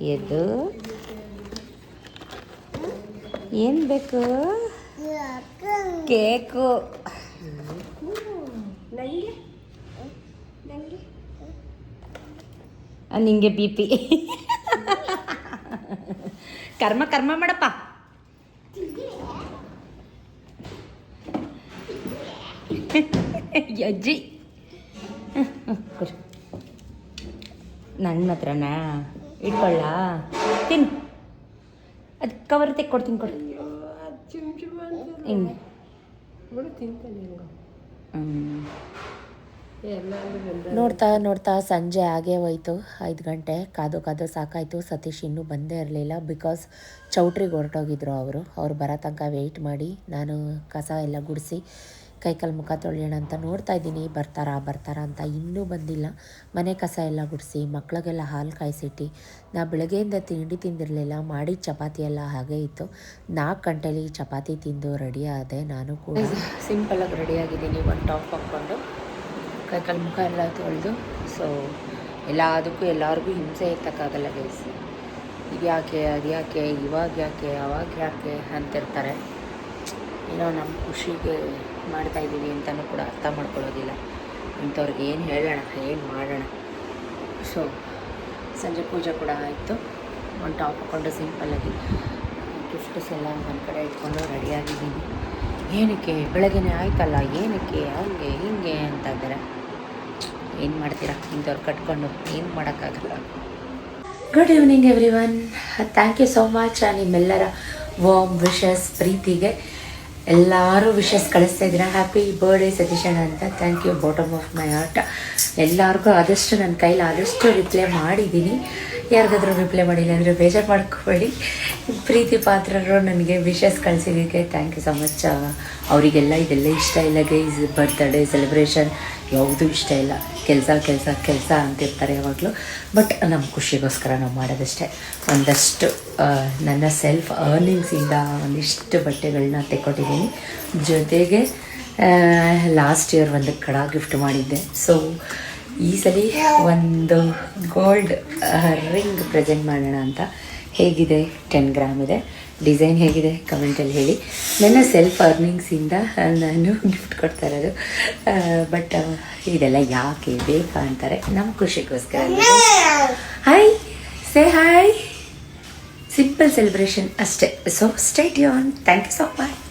ಎದು ಏನು ಬೇಕು? ಕೇಕು. ಆ, ನಿಂಗೆ ಬಿ ಪಿ. ಕರ್ಮ ಕರ್ಮ ಮಾಡಪ್ಪ. ಅಜ್ಜಿ ನನ್ನ ಹತ್ರನಾ? ಇಟ್ಕೊಳ್ಳ? ತಿನ್ನು. ಅದು ಕವರ್ ತೆಕ್ಕೊಡ್ತೀನಿ ಕೊಡು. ಹಿಂಗೆ. ನೋಡ್ತಾ ನೋಡ್ತಾ ಸಂಜೆ ಆಗೇ ಹೋಯ್ತು. ಐದು ಗಂಟೆ ಕಾದು ಕಾದು ಸಾಕಾಯಿತು. ಸತೀಶ್ ಇನ್ನೂ ಬಂದೇ ಇರಲಿಲ್ಲ ಬಿಕಾಸ್ ಚೌಟ್ರಿಗೆ ಹೊರಟೋಗಿದ್ರು ಅವರು. ಅವ್ರು ಬರೋ ತನಕ ವೆಯ್ಟ್ ಮಾಡಿ ನಾನು ಕಸ ಎಲ್ಲ ಗುಡಿಸಿ ಕೈಕಾಲು ಮುಖ ತೊಳೆಯೋಣ ಅಂತ ನೋಡ್ತಾ ಇದ್ದೀನಿ. ಬರ್ತಾರಾ ಬರ್ತಾರಾ ಅಂತ ಇನ್ನೂ ಬಂದಿಲ್ಲ. ಮನೆ ಕಸ ಎಲ್ಲ ಗುಡಿಸಿ, ಮಕ್ಳಿಗೆಲ್ಲ ಹಾಲು ಕಾಯಿಸಿಟ್ಟು, ನಾ ಬೆಳಗ್ಗೆಯಿಂದ ತಿಂಡಿ ತಿಂದಿರಲಿಲ್ಲ, ಮಾಡಿ ಚಪಾತಿ ಎಲ್ಲ ಹಾಗೆ ಇತ್ತು. ನಾಲ್ಕು ಗಂಟೆಲಿ ಚಪಾತಿ ತಿಂದು ರೆಡಿ ಆದೆ ನಾನು ಕೂಡ. ಸಿಂಪಲಾಗಿ ರೆಡಿಯಾಗಿದ್ದೀನಿ ಒಂದು ಟಾಪ್ ಹಾಕ್ಕೊಂಡು. ಕೈಕಾಲು ಮುಖ ಎಲ್ಲ ತೊಳೆದು ಸೊ ಎಲ್ಲದಕ್ಕೂ ಎಲ್ಲರಿಗೂ ಹಿಂಸೆ ಎತ್ತಕ್ಕಾಗಲ್ಲ ಗೈಸ್ ಇದ್ಯಾಕೆ ಅದ್ಯಾಕೆ ಇವಾಗ ಯಾಕೆ, ಅವಾಗ ಯಾಕೆ ಅಂತಿರ್ತಾರೆ. ಏನೋ ನಮ್ಮ ಖುಷಿಗೆ ಮಾಡ್ತಾಯಿದ್ದೀವಿ ಅಂತಲೂ ಕೂಡ ಅರ್ಥ ಮಾಡ್ಕೊಳ್ಳೋದಿಲ್ಲ. ಅಂಥವ್ರಿಗೆ ಏನು ಹೇಳೋಣ ಏನು ಮಾಡೋಣ? ಸೊ ಸಂಜೆ ಪೂಜೆ ಕೂಡ ಆಯಿತು. ಒಂದು ಟಾಪ್ ಹಾಕ್ಕೊಂಡು ಸಿಂಪಲ್ಲಾಗಿ ಗಿಫ್ಟ್ಸ್ ಎಲ್ಲ ಒಂದು ಕಡೆ ಇಟ್ಕೊಂಡು ರೆಡಿಯಾಗಿದ್ದೀನಿ ಏನಕ್ಕೆ? ಬೆಳಗ್ಗೆ ಆಯ್ತಲ್ಲ? ಏನಕ್ಕೆ? ಹಂಗೆ, ಹಿಂಗೆ ಅಂತ ಏನು ಮಾಡ್ತೀರಾ? ಇಂಥವ್ರು ಕಟ್ಕೊಂಡು ಏನು ಮಾಡೋಕ್ಕಾಗಲ್ಲ. Good evening everyone thank you so much ನಿಮ್ಮೆಲ್ಲರ ವಾಮ್ ವಿಶಸ್ ಪ್ರೀತಿಗೆ. ಎಲ್ಲರೂ ವಿಶಸ್ ಕಳಿಸ್ತಾ ಇದ್ದೀರಾ? ಹ್ಯಾಪಿ ಬರ್ಡೇ ಸತೀಶಣ್ಣ ಅಂತ. Thank you bottom of my heart ಎಲ್ಲರಿಗೂ ಆದಷ್ಟು ನನ್ನ ಕೈಲಿ ಆದಷ್ಟು ರಿಪ್ಲೈ ಮಾಡಿದ್ದೀನಿ. ಯಾರಿಗಾದ್ರೂ ರಿಪ್ಲೈ ಮಾಡಿಲ್ಲ ಅಂದರೆ ಬೇಜಾರು ಮಾಡ್ಕೋಬೇಡಿ. ಪ್ರೀತಿ ಪಾತ್ರರು ನನಗೆ ವಿಶಸ್ ಕಳಿಸಿದ್ದಕ್ಕೆ ಥ್ಯಾಂಕ್ ಯು ಸೊ ಮಚ್ ಅವರಿಗೆಲ್ಲ ಇದೆಲ್ಲ ಇಷ್ಟ ಇಲ್ಲ ಗೈಸ್ ಬರ್ತ್ಡೇ ಸೆಲೆಬ್ರೇಷನ್ ಯಾವುದೂ ಇಷ್ಟ ಇಲ್ಲ. ಕೆಲಸ ಕೆಲಸ ಕೆಲಸ ಅಂತಿರ್ತಾರೆ ಯಾವಾಗಲೂ. ಬಟ್ ನಮ್ಮ ಖುಷಿಗೋಸ್ಕರ ನಾವು ಮಾಡೋದಷ್ಟೇ. ಒಂದಷ್ಟು ನನ್ನ ಸೆಲ್ಫ್ ಅರ್ನಿಂಗ್ಸಿಂದ ಒಂದಿಷ್ಟು ಬಟ್ಟೆಗಳನ್ನ ತೆಕ್ಕೊಟ್ಟಿದ್ದೀನಿ. ಜೊತೆಗೆ ಲಾಸ್ಟ್ ಇಯರ್ ಒಂದು ಕಡ ಗಿಫ್ಟ್ ಮಾಡಿದ್ದೆ. ಸೊ ಈ ಸಲ ಒಂದು ಗೋಲ್ಡ್ ರಿಂಗ್ ಪ್ರೆಸೆಂಟ್ ಮಾಡೋಣ ಅಂತ. ಹೇಗಿದೆ? ಟೆನ್ ಗ್ರಾಮ್ ಇದೆ. ಡಿಸೈನ್ ಹೇಗಿದೆ? ಕಮೆಂಟಲ್ಲಿ ಹೇಳಿ. ನನ್ನ ಸೆಲ್ಫ್ ಅರ್ನಿಂಗ್ಸಿಂದ ನಾನು ಗಿಫ್ಟ್ ಕೊಡ್ತಾ ಇರೋದು. ಬಟ್ ಇದೆಲ್ಲ ಯಾಕೆ ಬೇಕಾ ಅಂತಾರೆ ನಮ್ಮ ಖುಷಿಗೋಸ್ಕರ. Hi say hi simple celebration ಅಷ್ಟೇ. So stay on thank you so much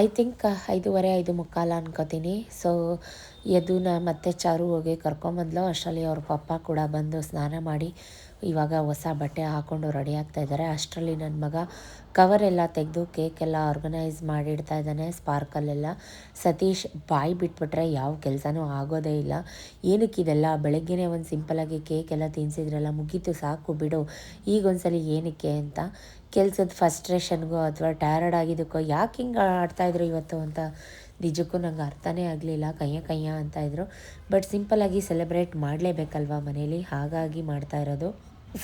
I think ಐದೂವರೆ ಐದು ಮುಕ್ಕಾಲ ಅನ್ಕೋತೀನಿ. ಸೊ ಯದುನ ಮತ್ತೆ ಚಾರು ಹೋಗಿ ಕರ್ಕೊಂಬಂದ್ಲು, ಅಷ್ಟರಲ್ಲಿ ಅವ್ರ ಪಪ್ಪ ಕೂಡ ಬಂದು ಸ್ನಾನ ಮಾಡಿ ಇವಾಗ ಹೊಸ ಬಟ್ಟೆ ಹಾಕ್ಕೊಂಡು ರೆಡಿ ಆಗ್ತಾ ಇದ್ದಾರೆ. ಅಷ್ಟರಲ್ಲಿ ನನ್ನ ಮಗ ಕವರ್ ಎಲ್ಲ ತೆಗೆದು ಕೇಕ್ ಎಲ್ಲ ಆರ್ಗನೈಸ್ ಮಾಡಿಡ್ತಾ ಇದ್ದಾನೆ ಸ್ಪಾರ್ಕಲ್ಲೆಲ್ಲ ಸತೀಶ್ ಬಾಯಿ ಬಿಟ್ಬಿಟ್ರೆ ಯಾವ ಕೆಲಸನೂ ಆಗೋದೇ ಇಲ್ಲ. ಏನಕ್ಕೆ ಇದೆಲ್ಲ? ಬೆಳಗ್ಗೆನೇ ಒಂದು ಸಿಂಪಲಾಗಿ ಕೇಕ್ ಎಲ್ಲ ತಿನ್ಸಿದ್ರಲ್ಲ ಮುಗೀತು, ಸಾಕು ಬಿಡು. ಈಗ ಏನಕ್ಕೆ ಅಂತ. ಕೆಲ್ಸದ ಫಸ್ಟ್ರೇಷನ್ಗೋ ಅಥವಾ ಟಯರ್ಡ್ ಆಗಿದ್ದಕ್ಕೋ ಯಾಕೆ ಹಿಂಗೆ ಆಡ್ತಾಯಿದ್ರು ಇವತ್ತು ಅಂತ ನಿಜಕ್ಕೂ ನಂಗೆ ಅರ್ಥನೇ ಆಗಲಿಲ್ಲ ಕಯ್ಯ ಕಯ್ಯ ಅಂತ ಇದ್ರು. ಬಟ್ ಸಿಂಪಲಾಗಿ ಸೆಲೆಬ್ರೇಟ್ ಮಾಡಲೇಬೇಕಲ್ವ ಮನೇಲಿ? ಹಾಗಾಗಿ ಮಾಡ್ತಾ ಇರೋದು.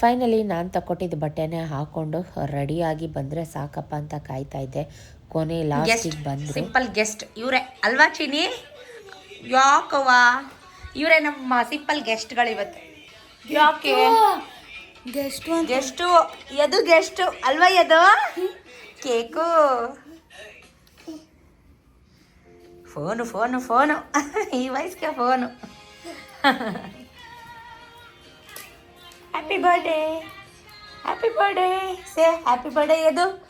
ಫೈನಲಿ ನಾನು ತಗೊಟ್ಟಿದ್ದ ಬಟ್ಟೆನೇ ಹಾಕ್ಕೊಂಡು ರೆಡಿಯಾಗಿ ಬಂದರೆ ಸಾಕಪ್ಪ ಅಂತ ಕಾಯ್ತಾ ಇದ್ದೆ. ಕೊನೆ ಲಾಸ್ಟಿಗೆ ಬಂದು ಸಿಂಪಲ್ ಗೆಸ್ಟ್ ಇವರೇ ಅಲ್ವಾ ಚೀನಿ ಯಾಕವ್ವ? ಇವರೇ ನಮ್ಮ ಸಿಂಪಲ್ ಗೆಸ್ಟ್ಗಳು ಇವತ್ತು ಯಾಕೆ? ಗೆಸ್ಟು ಗೆಸ್ಟು ಎದು ಗೆಸ್ಟು ಅಲ್ವಾ ಎದು ಕೇಕು. Phone phone phone. ಈ ವಯಸ್ಸಿಗೆ phone. Happy birthday happy birthday say happy birthday ಎದು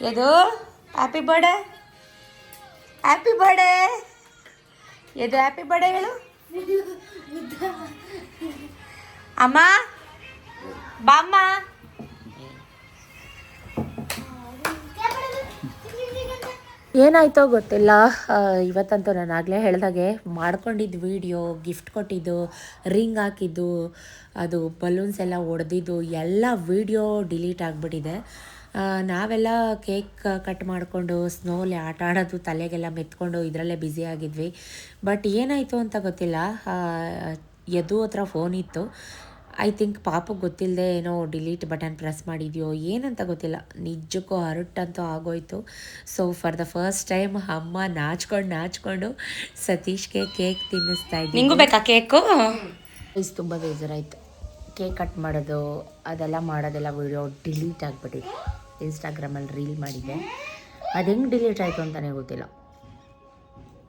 ಎದು ಹ್ಯಾಪಿ ಬರ್ಡೇ ಹ್ಯಾಪಿ ಬರ್ಡೇ ಎದು ಹ್ಯಾಪಿ ಬರ್ಡೇ ಹೇಳು. ಅಮ್ಮ. ಬಾಮ್ಮ. ಏನಾಯ್ತೋ ಗೊತ್ತಿಲ್ಲ. ಇವತ್ತಂತೂ ನಾನು ಆಗಲೇ ಹೇಳ್ದಾಗೆ ಮಾಡ್ಕೊಂಡಿದ್ದು ವಿಡಿಯೋ ಗಿಫ್ಟ್ ಕೊಟ್ಟಿದ್ದು ರಿಂಗ್ ಹಾಕಿದ್ದು, ಅದು ಬಲೂನ್ಸ್ ಎಲ್ಲ ಒಡೆದಿದ್ದು, ಎಲ್ಲ ವೀಡಿಯೋ ಡಿಲೀಟ್ ಆಗಿಬಿಟ್ಟಿದೆ. ನಾವೆಲ್ಲ ಕೇಕ್ ಕಟ್ ಮಾಡಿಕೊಂಡು ಸ್ನೋಲಿ ಆಟ ಆಡೋದು, ತಲೆಗೆಲ್ಲ ಮೆತ್ಕೊಂಡು ಇದರಲ್ಲೇ ಬ್ಯುಸಿ ಆಗಿದ್ವಿ. ಬಟ್ ಏನಾಯಿತು ಅಂತ ಗೊತ್ತಿಲ್ಲ. ಎದು ಹತ್ರ ಫೋನ್ ಇತ್ತು. ಐ ಥಿಂಕ್ ಪಾಪ ಗೊತ್ತಿಲ್ಲದೆ ಏನೋ ಡಿಲೀಟ್ ಬಟನ್ ಪ್ರೆಸ್ ಮಾಡಿದೆಯೋ ಏನಂತ ಗೊತ್ತಿಲ್ಲ. ನಿಜಕ್ಕೂ ಹರಟಂತೂ ಆಗೋಯ್ತು. So for the first time ಅಮ್ಮ ನಾಚ್ಕೊಂಡು ನಾಚ್ಕೊಂಡು ಸತೀಶ್ಗೆ ಕೇಕ್ ತಿನ್ನಿಸ್ತಾ ನಿಂಗೂ ಇದ್ದೀನಿ ಬೇಕಾ ಕೇಕು ಇದು ತುಂಬ ಬೇಜಾರಾಯಿತು. ಕೇಕ್ ಕಟ್ ಮಾಡೋದು ಅದೆಲ್ಲ ಮಾಡೋದೆಲ್ಲ ವಿಡಿಯೋ ಡಿಲೀಟ್ ಆಗಿಬಿಟ್ಟಿದೆ. ಇನ್ಸ್ಟಾಗ್ರಾಮಲ್ಲಿ ರೀಲ್ ಮಾಡಿದ್ದೆ ಅದು ಹೆಂಗೆ ಡಿಲೀಟ್ ಆಯಿತು ಅಂತಲೇ ಗೊತ್ತಿಲ್ಲ.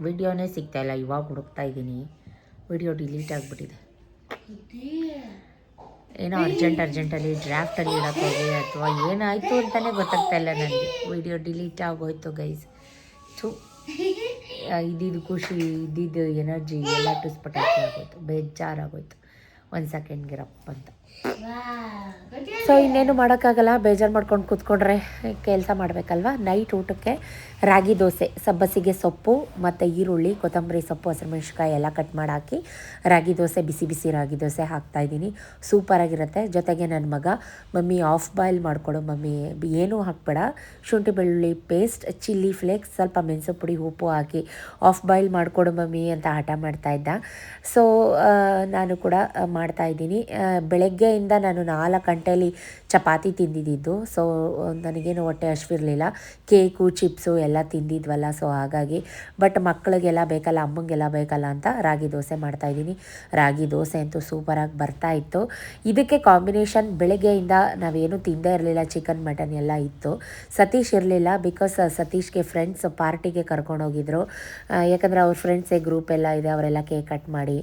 ವಿಡಿಯೋನೇ ಸಿಗ್ತಾಯಿಲ್ಲ ಇವಾಗ ಹುಡುಕ್ತಾ ಇದ್ದೀನಿ. ವಿಡಿಯೋ ಡಿಲೀಟ್ ಆಗಿಬಿಟ್ಟಿದೆ. ಏನೋ ಅರ್ಜೆಂಟ್ ಅರ್ಜೆಂಟಲ್ಲಿ ಡ್ರಾಫ್ಟಲ್ಲಿ ಇಡೋಕ್ಕೋಗಿ ಅಥವಾ ಏನಾಯಿತು ಅಂತಲೇ ಗೊತ್ತಾಗ್ತಾ ಇಲ್ಲ ನನಗೆ. ವಿಡಿಯೋ ಡಿಲೀಟ್ ಆಗೋಯ್ತು ಗೈಸ್ ಥೂ. ಇದ್ದಿದ್ದು ಖುಷಿ, ಇದ್ದಿದ್ದು ಎನರ್ಜಿ ಎಲ್ಲ ಟುಸ್ಪಟಾಕಿ ಆಗೋಯ್ತು. ಬೇಜಾರಾಗೋಯ್ತು. ಒಂದು ಸೆಕೆಂಡ್ಗಿರಪ್ಪ ಅಂತ. ಸೊ ಇನ್ನೇನು ಮಾಡೋಕ್ಕಾಗಲ್ಲ, ಬೇಜಾರು ಮಾಡ್ಕೊಂಡು ಕೂತ್ಕೊಂಡ್ರೆ ಕೆಲಸ ಮಾಡಬೇಕಲ್ವಾ? ನೈಟ್ ಊಟಕ್ಕೆ ರಾಗಿ ದೋಸೆ, ಸಬ್ಬಸಿಗೆ ಸೊಪ್ಪು, ಮತ್ತು ಈರುಳ್ಳಿ, ಕೊತ್ತಂಬರಿ ಸೊಪ್ಪು ಹಸಿರುಮೆಣ್ಸಿಕಾಯಿ ಎಲ್ಲ ಕಟ್ ಮಾಡಿ ಹಾಕಿ ರಾಗಿ ದೋಸೆ, ಬಿಸಿ ಬಿಸಿ ರಾಗಿ ದೋಸೆ ಹಾಕ್ತಾಯಿದ್ದೀನಿ ಸೂಪರಾಗಿರುತ್ತೆ ಜೊತೆಗೆ ನನ್ನ ಮಗ, ಮಮ್ಮಿ ಆಫ್ ಬಾಯ್ಲ್ ಮಾಡಿಕೊಡು, ಮಮ್ಮಿ ಏನೂ ಹಾಕ್ಬೇಡ. ಶುಂಠಿ ಬೆಳ್ಳುಳ್ಳಿ ಪೇಸ್ಟ್ ಚಿಲ್ಲಿ ಫ್ಲೇಕ್ಸ್ ಸ್ವಲ್ಪ ಮೆಣಸು ಪುಡಿ, ಉಪ್ಪು ಹಾಕಿ ಆಫ್ ಬಾಯ್ಲ್ ಮಾಡಿಕೊಡು ಮಮ್ಮಿ ಅಂತ ಹಠ ಮಾಡ್ತಾ ಇದ್ದ. ಸೊ ನಾನು ಕೂಡ ಮಾಡ್ತಾಯಿದ್ದೀನಿ ಬೆಳಗ್ಗೆ ಬೆಳಿಗ್ಗೆಯಿಂದ ನಾನು ನಾಲ್ಕು ಗಂಟೆಯಲ್ಲಿ ಚಪಾತಿ ತಿಂದಿದ್ದು. ಸೊ ನನಗೇನು ಹೊಟ್ಟೆ ಹಶ್ವಿರಲಿಲ್ಲ ಕೇಕು, ಚಿಪ್ಸು ಎಲ್ಲ ತಿಂದಿದ್ವಲ್ಲ. ಸೊ ಹಾಗಾಗಿ ಬಟ್ ಮಕ್ಕಳಿಗೆಲ್ಲ ಬೇಕಲ್ಲ, ಅಮ್ಮಂಗೆಲ್ಲ ಬೇಕಲ್ಲ ಅಂತ ರಾಗಿ ದೋಸೆ ಮಾಡ್ತಾಯಿದ್ದೀನಿ ರಾಗಿ ದೋಸೆ ಅಂತೂ ಸೂಪರಾಗಿ ಬರ್ತಾ ಇತ್ತು. ಇದಕ್ಕೆ ಕಾಂಬಿನೇಷನ್ ಬೆಳಗ್ಗೆಯಿಂದ ನಾವೇನು ತಿಂದೇ ಇರಲಿಲ್ಲ ಚಿಕನ್ ಮಟನ್ ಎಲ್ಲ ಇತ್ತು. ಸತೀಶ್ ಇರಲಿಲ್ಲ ಬಿಕಾಸ್ ಸತೀಶ್ಗೆ ಫ್ರೆಂಡ್ಸ್ ಪಾರ್ಟಿಗೆ ಕರ್ಕೊಂಡೋಗಿದ್ರು ಹೋಗಿದ್ರು. ಯಾಕಂದರೆ ಅವ್ರ ಫ್ರೆಂಡ್ಸೇ ಗ್ರೂಪ್ ಎಲ್ಲ ಇದೆ, ಅವರೆಲ್ಲ ಕೇಕ್ ಕಟ್ ಮಾಡಿ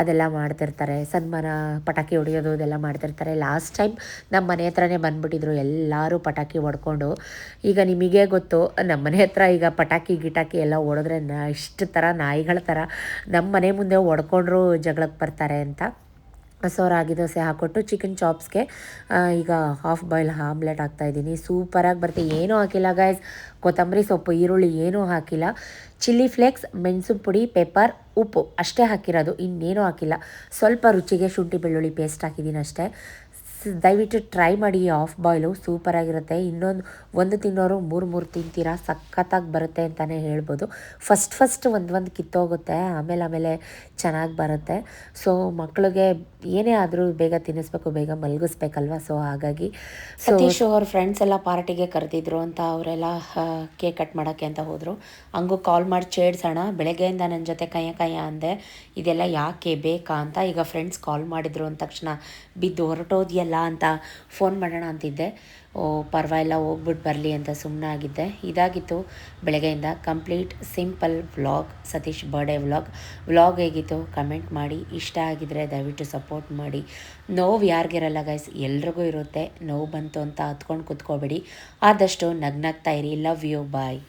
ಅದೆಲ್ಲ ಮಾಡ್ತಿರ್ತಾರೆ. ಸನ್ಮಾನ ಪಟಾಕಿ ಹೊಡೆಯೋದು ಇದೆಲ್ಲ ಮಾಡ್ತಿರ್ತಾರೆ. ಲಾಸ್ಟ್ ಟೈಮ್ ನಮ್ಮ ಮನೆ ಹತ್ರನೇ ಬಂದುಬಿಟ್ಟಿದ್ರು. ಎಲ್ಲರೂ ಪಟಾಕಿ ಹೊಡ್ಕೊಂಡು. ಈಗ ನಿಮಗೆ ಗೊತ್ತು ನಮ್ಮ ಮನೆ ಹತ್ರ ಈಗ ಪಟಾಕಿ, ಗಿಟಾಕಿ ಎಲ್ಲ ಹೊಡೆದ್ರೆ ನ ಇಷ್ಟು ಥರ ನಾಯಿಗಳ ಥರ ನಮ್ಮ ಮನೆ ಮುಂದೆ ಹೊಡ್ಕೊಂಡ್ರು ಜಗಳಕ್ಕೆ ಬರ್ತಾರೆ ಅಂತ. ಸೊ ರಾಗಿ ದೋಸೆ ಹಾಕ್ಕೊಟ್ಟು ಚಿಕನ್ ಚಾಪ್ಸ್ಗೆ ಈಗ ಹಾಫ್ ಬಾಯ್ಲ್ ಆಮ್ಲೆಟ್ ಹಾಕ್ತಾಯಿದ್ದೀನಿ ಸೂಪರಾಗಿ ಬರುತ್ತೆ. ಏನೂ ಹಾಕಿಲ್ಲ ಗಾಯ್ಸ್ ಕೊತ್ತಂಬರಿ ಸೊಪ್ಪು, ಈರುಳ್ಳಿ ಏನೂ ಹಾಕಿಲ್ಲ. ಚಿಲ್ಲಿ ಫ್ಲೇಕ್ಸ್ ಮೆಣಸು ಪುಡಿ ಪೆಪ್ಪರ್ ಉಪ್ಪು ಅಷ್ಟೇ ಹಾಕಿರೋದು. ಇನ್ನೇನೂ ಹಾಕಿಲ್ಲ. ಸ್ವಲ್ಪ ರುಚಿಗೆ ಶುಂಠಿ ಬೆಳ್ಳುಳ್ಳಿ ಪೇಸ್ಟ್ ಹಾಕಿದ್ದೀನಿ ಅಷ್ಟೇ ದಯವಿಟ್ಟು ಟ್ರೈ ಮಾಡಿ, ಈ ಆಫ್ ಬಾಯ್ಲು ಸೂಪರಾಗಿರುತ್ತೆ ಇನ್ನೊಂದು ಒಂದು ತಿನ್ನೋರು ಮೂರು ಮೂರು ತಿಂತೀರಾ, ಸಖತ್ತಾಗಿ ಬರುತ್ತೆ ಅಂತಲೇ ಹೇಳ್ಬೋದು. ಫಸ್ಟ್ ಫಸ್ಟ್ ಒಂದು ಒಂದು ಕಿತ್ತೋಗುತ್ತೆ, ಆಮೇಲೆ ಆಮೇಲೆ ಚೆನ್ನಾಗಿ ಬರುತ್ತೆ. ಸೊ ಮಕ್ಕಳಿಗೆ ಏನೇ ಆದರೂ ಬೇಗ ತಿನ್ನಿಸ್ಬೇಕು, ಬೇಗ ಮಲಗಿಸ್ಬೇಕಲ್ವ? ಸೊ ಹಾಗಾಗಿ ಸತೀಶ್ ಅವ್ರ ಫ್ರೆಂಡ್ಸ್ ಎಲ್ಲ ಪಾರ್ಟಿಗೆ ಕರೆದಿದ್ರು ಅಂತ ಅವರೆಲ್ಲ ಕೇಕ್ ಕಟ್ ಮಾಡೋಕ್ಕೆ ಅಂತ ಹೋದರು. ಹಂಗೂ ಕಾಲ್ ಮಾಡಿ ಚೇಡ್ಸೋಣ ಬೆಳಗ್ಗೆಯಿಂದ ನನ್ನ ಜೊತೆ ಕಯ್ಯ ಕಯ್ಯ ಅಂದೆ, ಇದೆಲ್ಲ ಯಾಕೆ ಬೇಕಾ? ಅಂತ ಈಗ ಫ್ರೆಂಡ್ಸ್ ಕಾಲ್ ಮಾಡಿದ್ರು ಅಂದ ತಕ್ಷಣ, ಬಿದ್ದು ಹೊರಟೋದ್ಯಲ್ಲ? ಅಂತ ಫೋನ್ ಮಾಡೋಣ ಅಂತಿದ್ದೆ. ಓ, ಪರವಾಗಿಲ್ಲ ಹೋಗ್ಬಿಟ್ಟು ಬರಲಿ ಅಂತ ಸುಮ್ಮನೆ ಆಗಿದ್ದೆ. ಇದಾಗಿತ್ತು ಬೆಳಗ್ಗೆಯಿಂದ complete simple vlog, Satish birthday vlog. Vlog ಹೇಗಿತ್ತು ಕಮೆಂಟ್ ಮಾಡಿ, ಇಷ್ಟ ಆಗಿದ್ರೆ ದಯವಿಟ್ಟು ಸಪೋರ್ಟ್ ಮಾಡಿ. ನೋವು ಯಾರಿಗಿರಲ್ಲ ಗೈಸ್ ಎಲ್ರಿಗೂ ಇರುತ್ತೆ. ನೋವು ಬಂತು ಅಂತ ಹತ್ಕೊಂಡು ಕುತ್ಕೋಬೇಡಿ. ಆದಷ್ಟು ನಗ್ನಗ್ತಾ ಇರಿ. Love you bye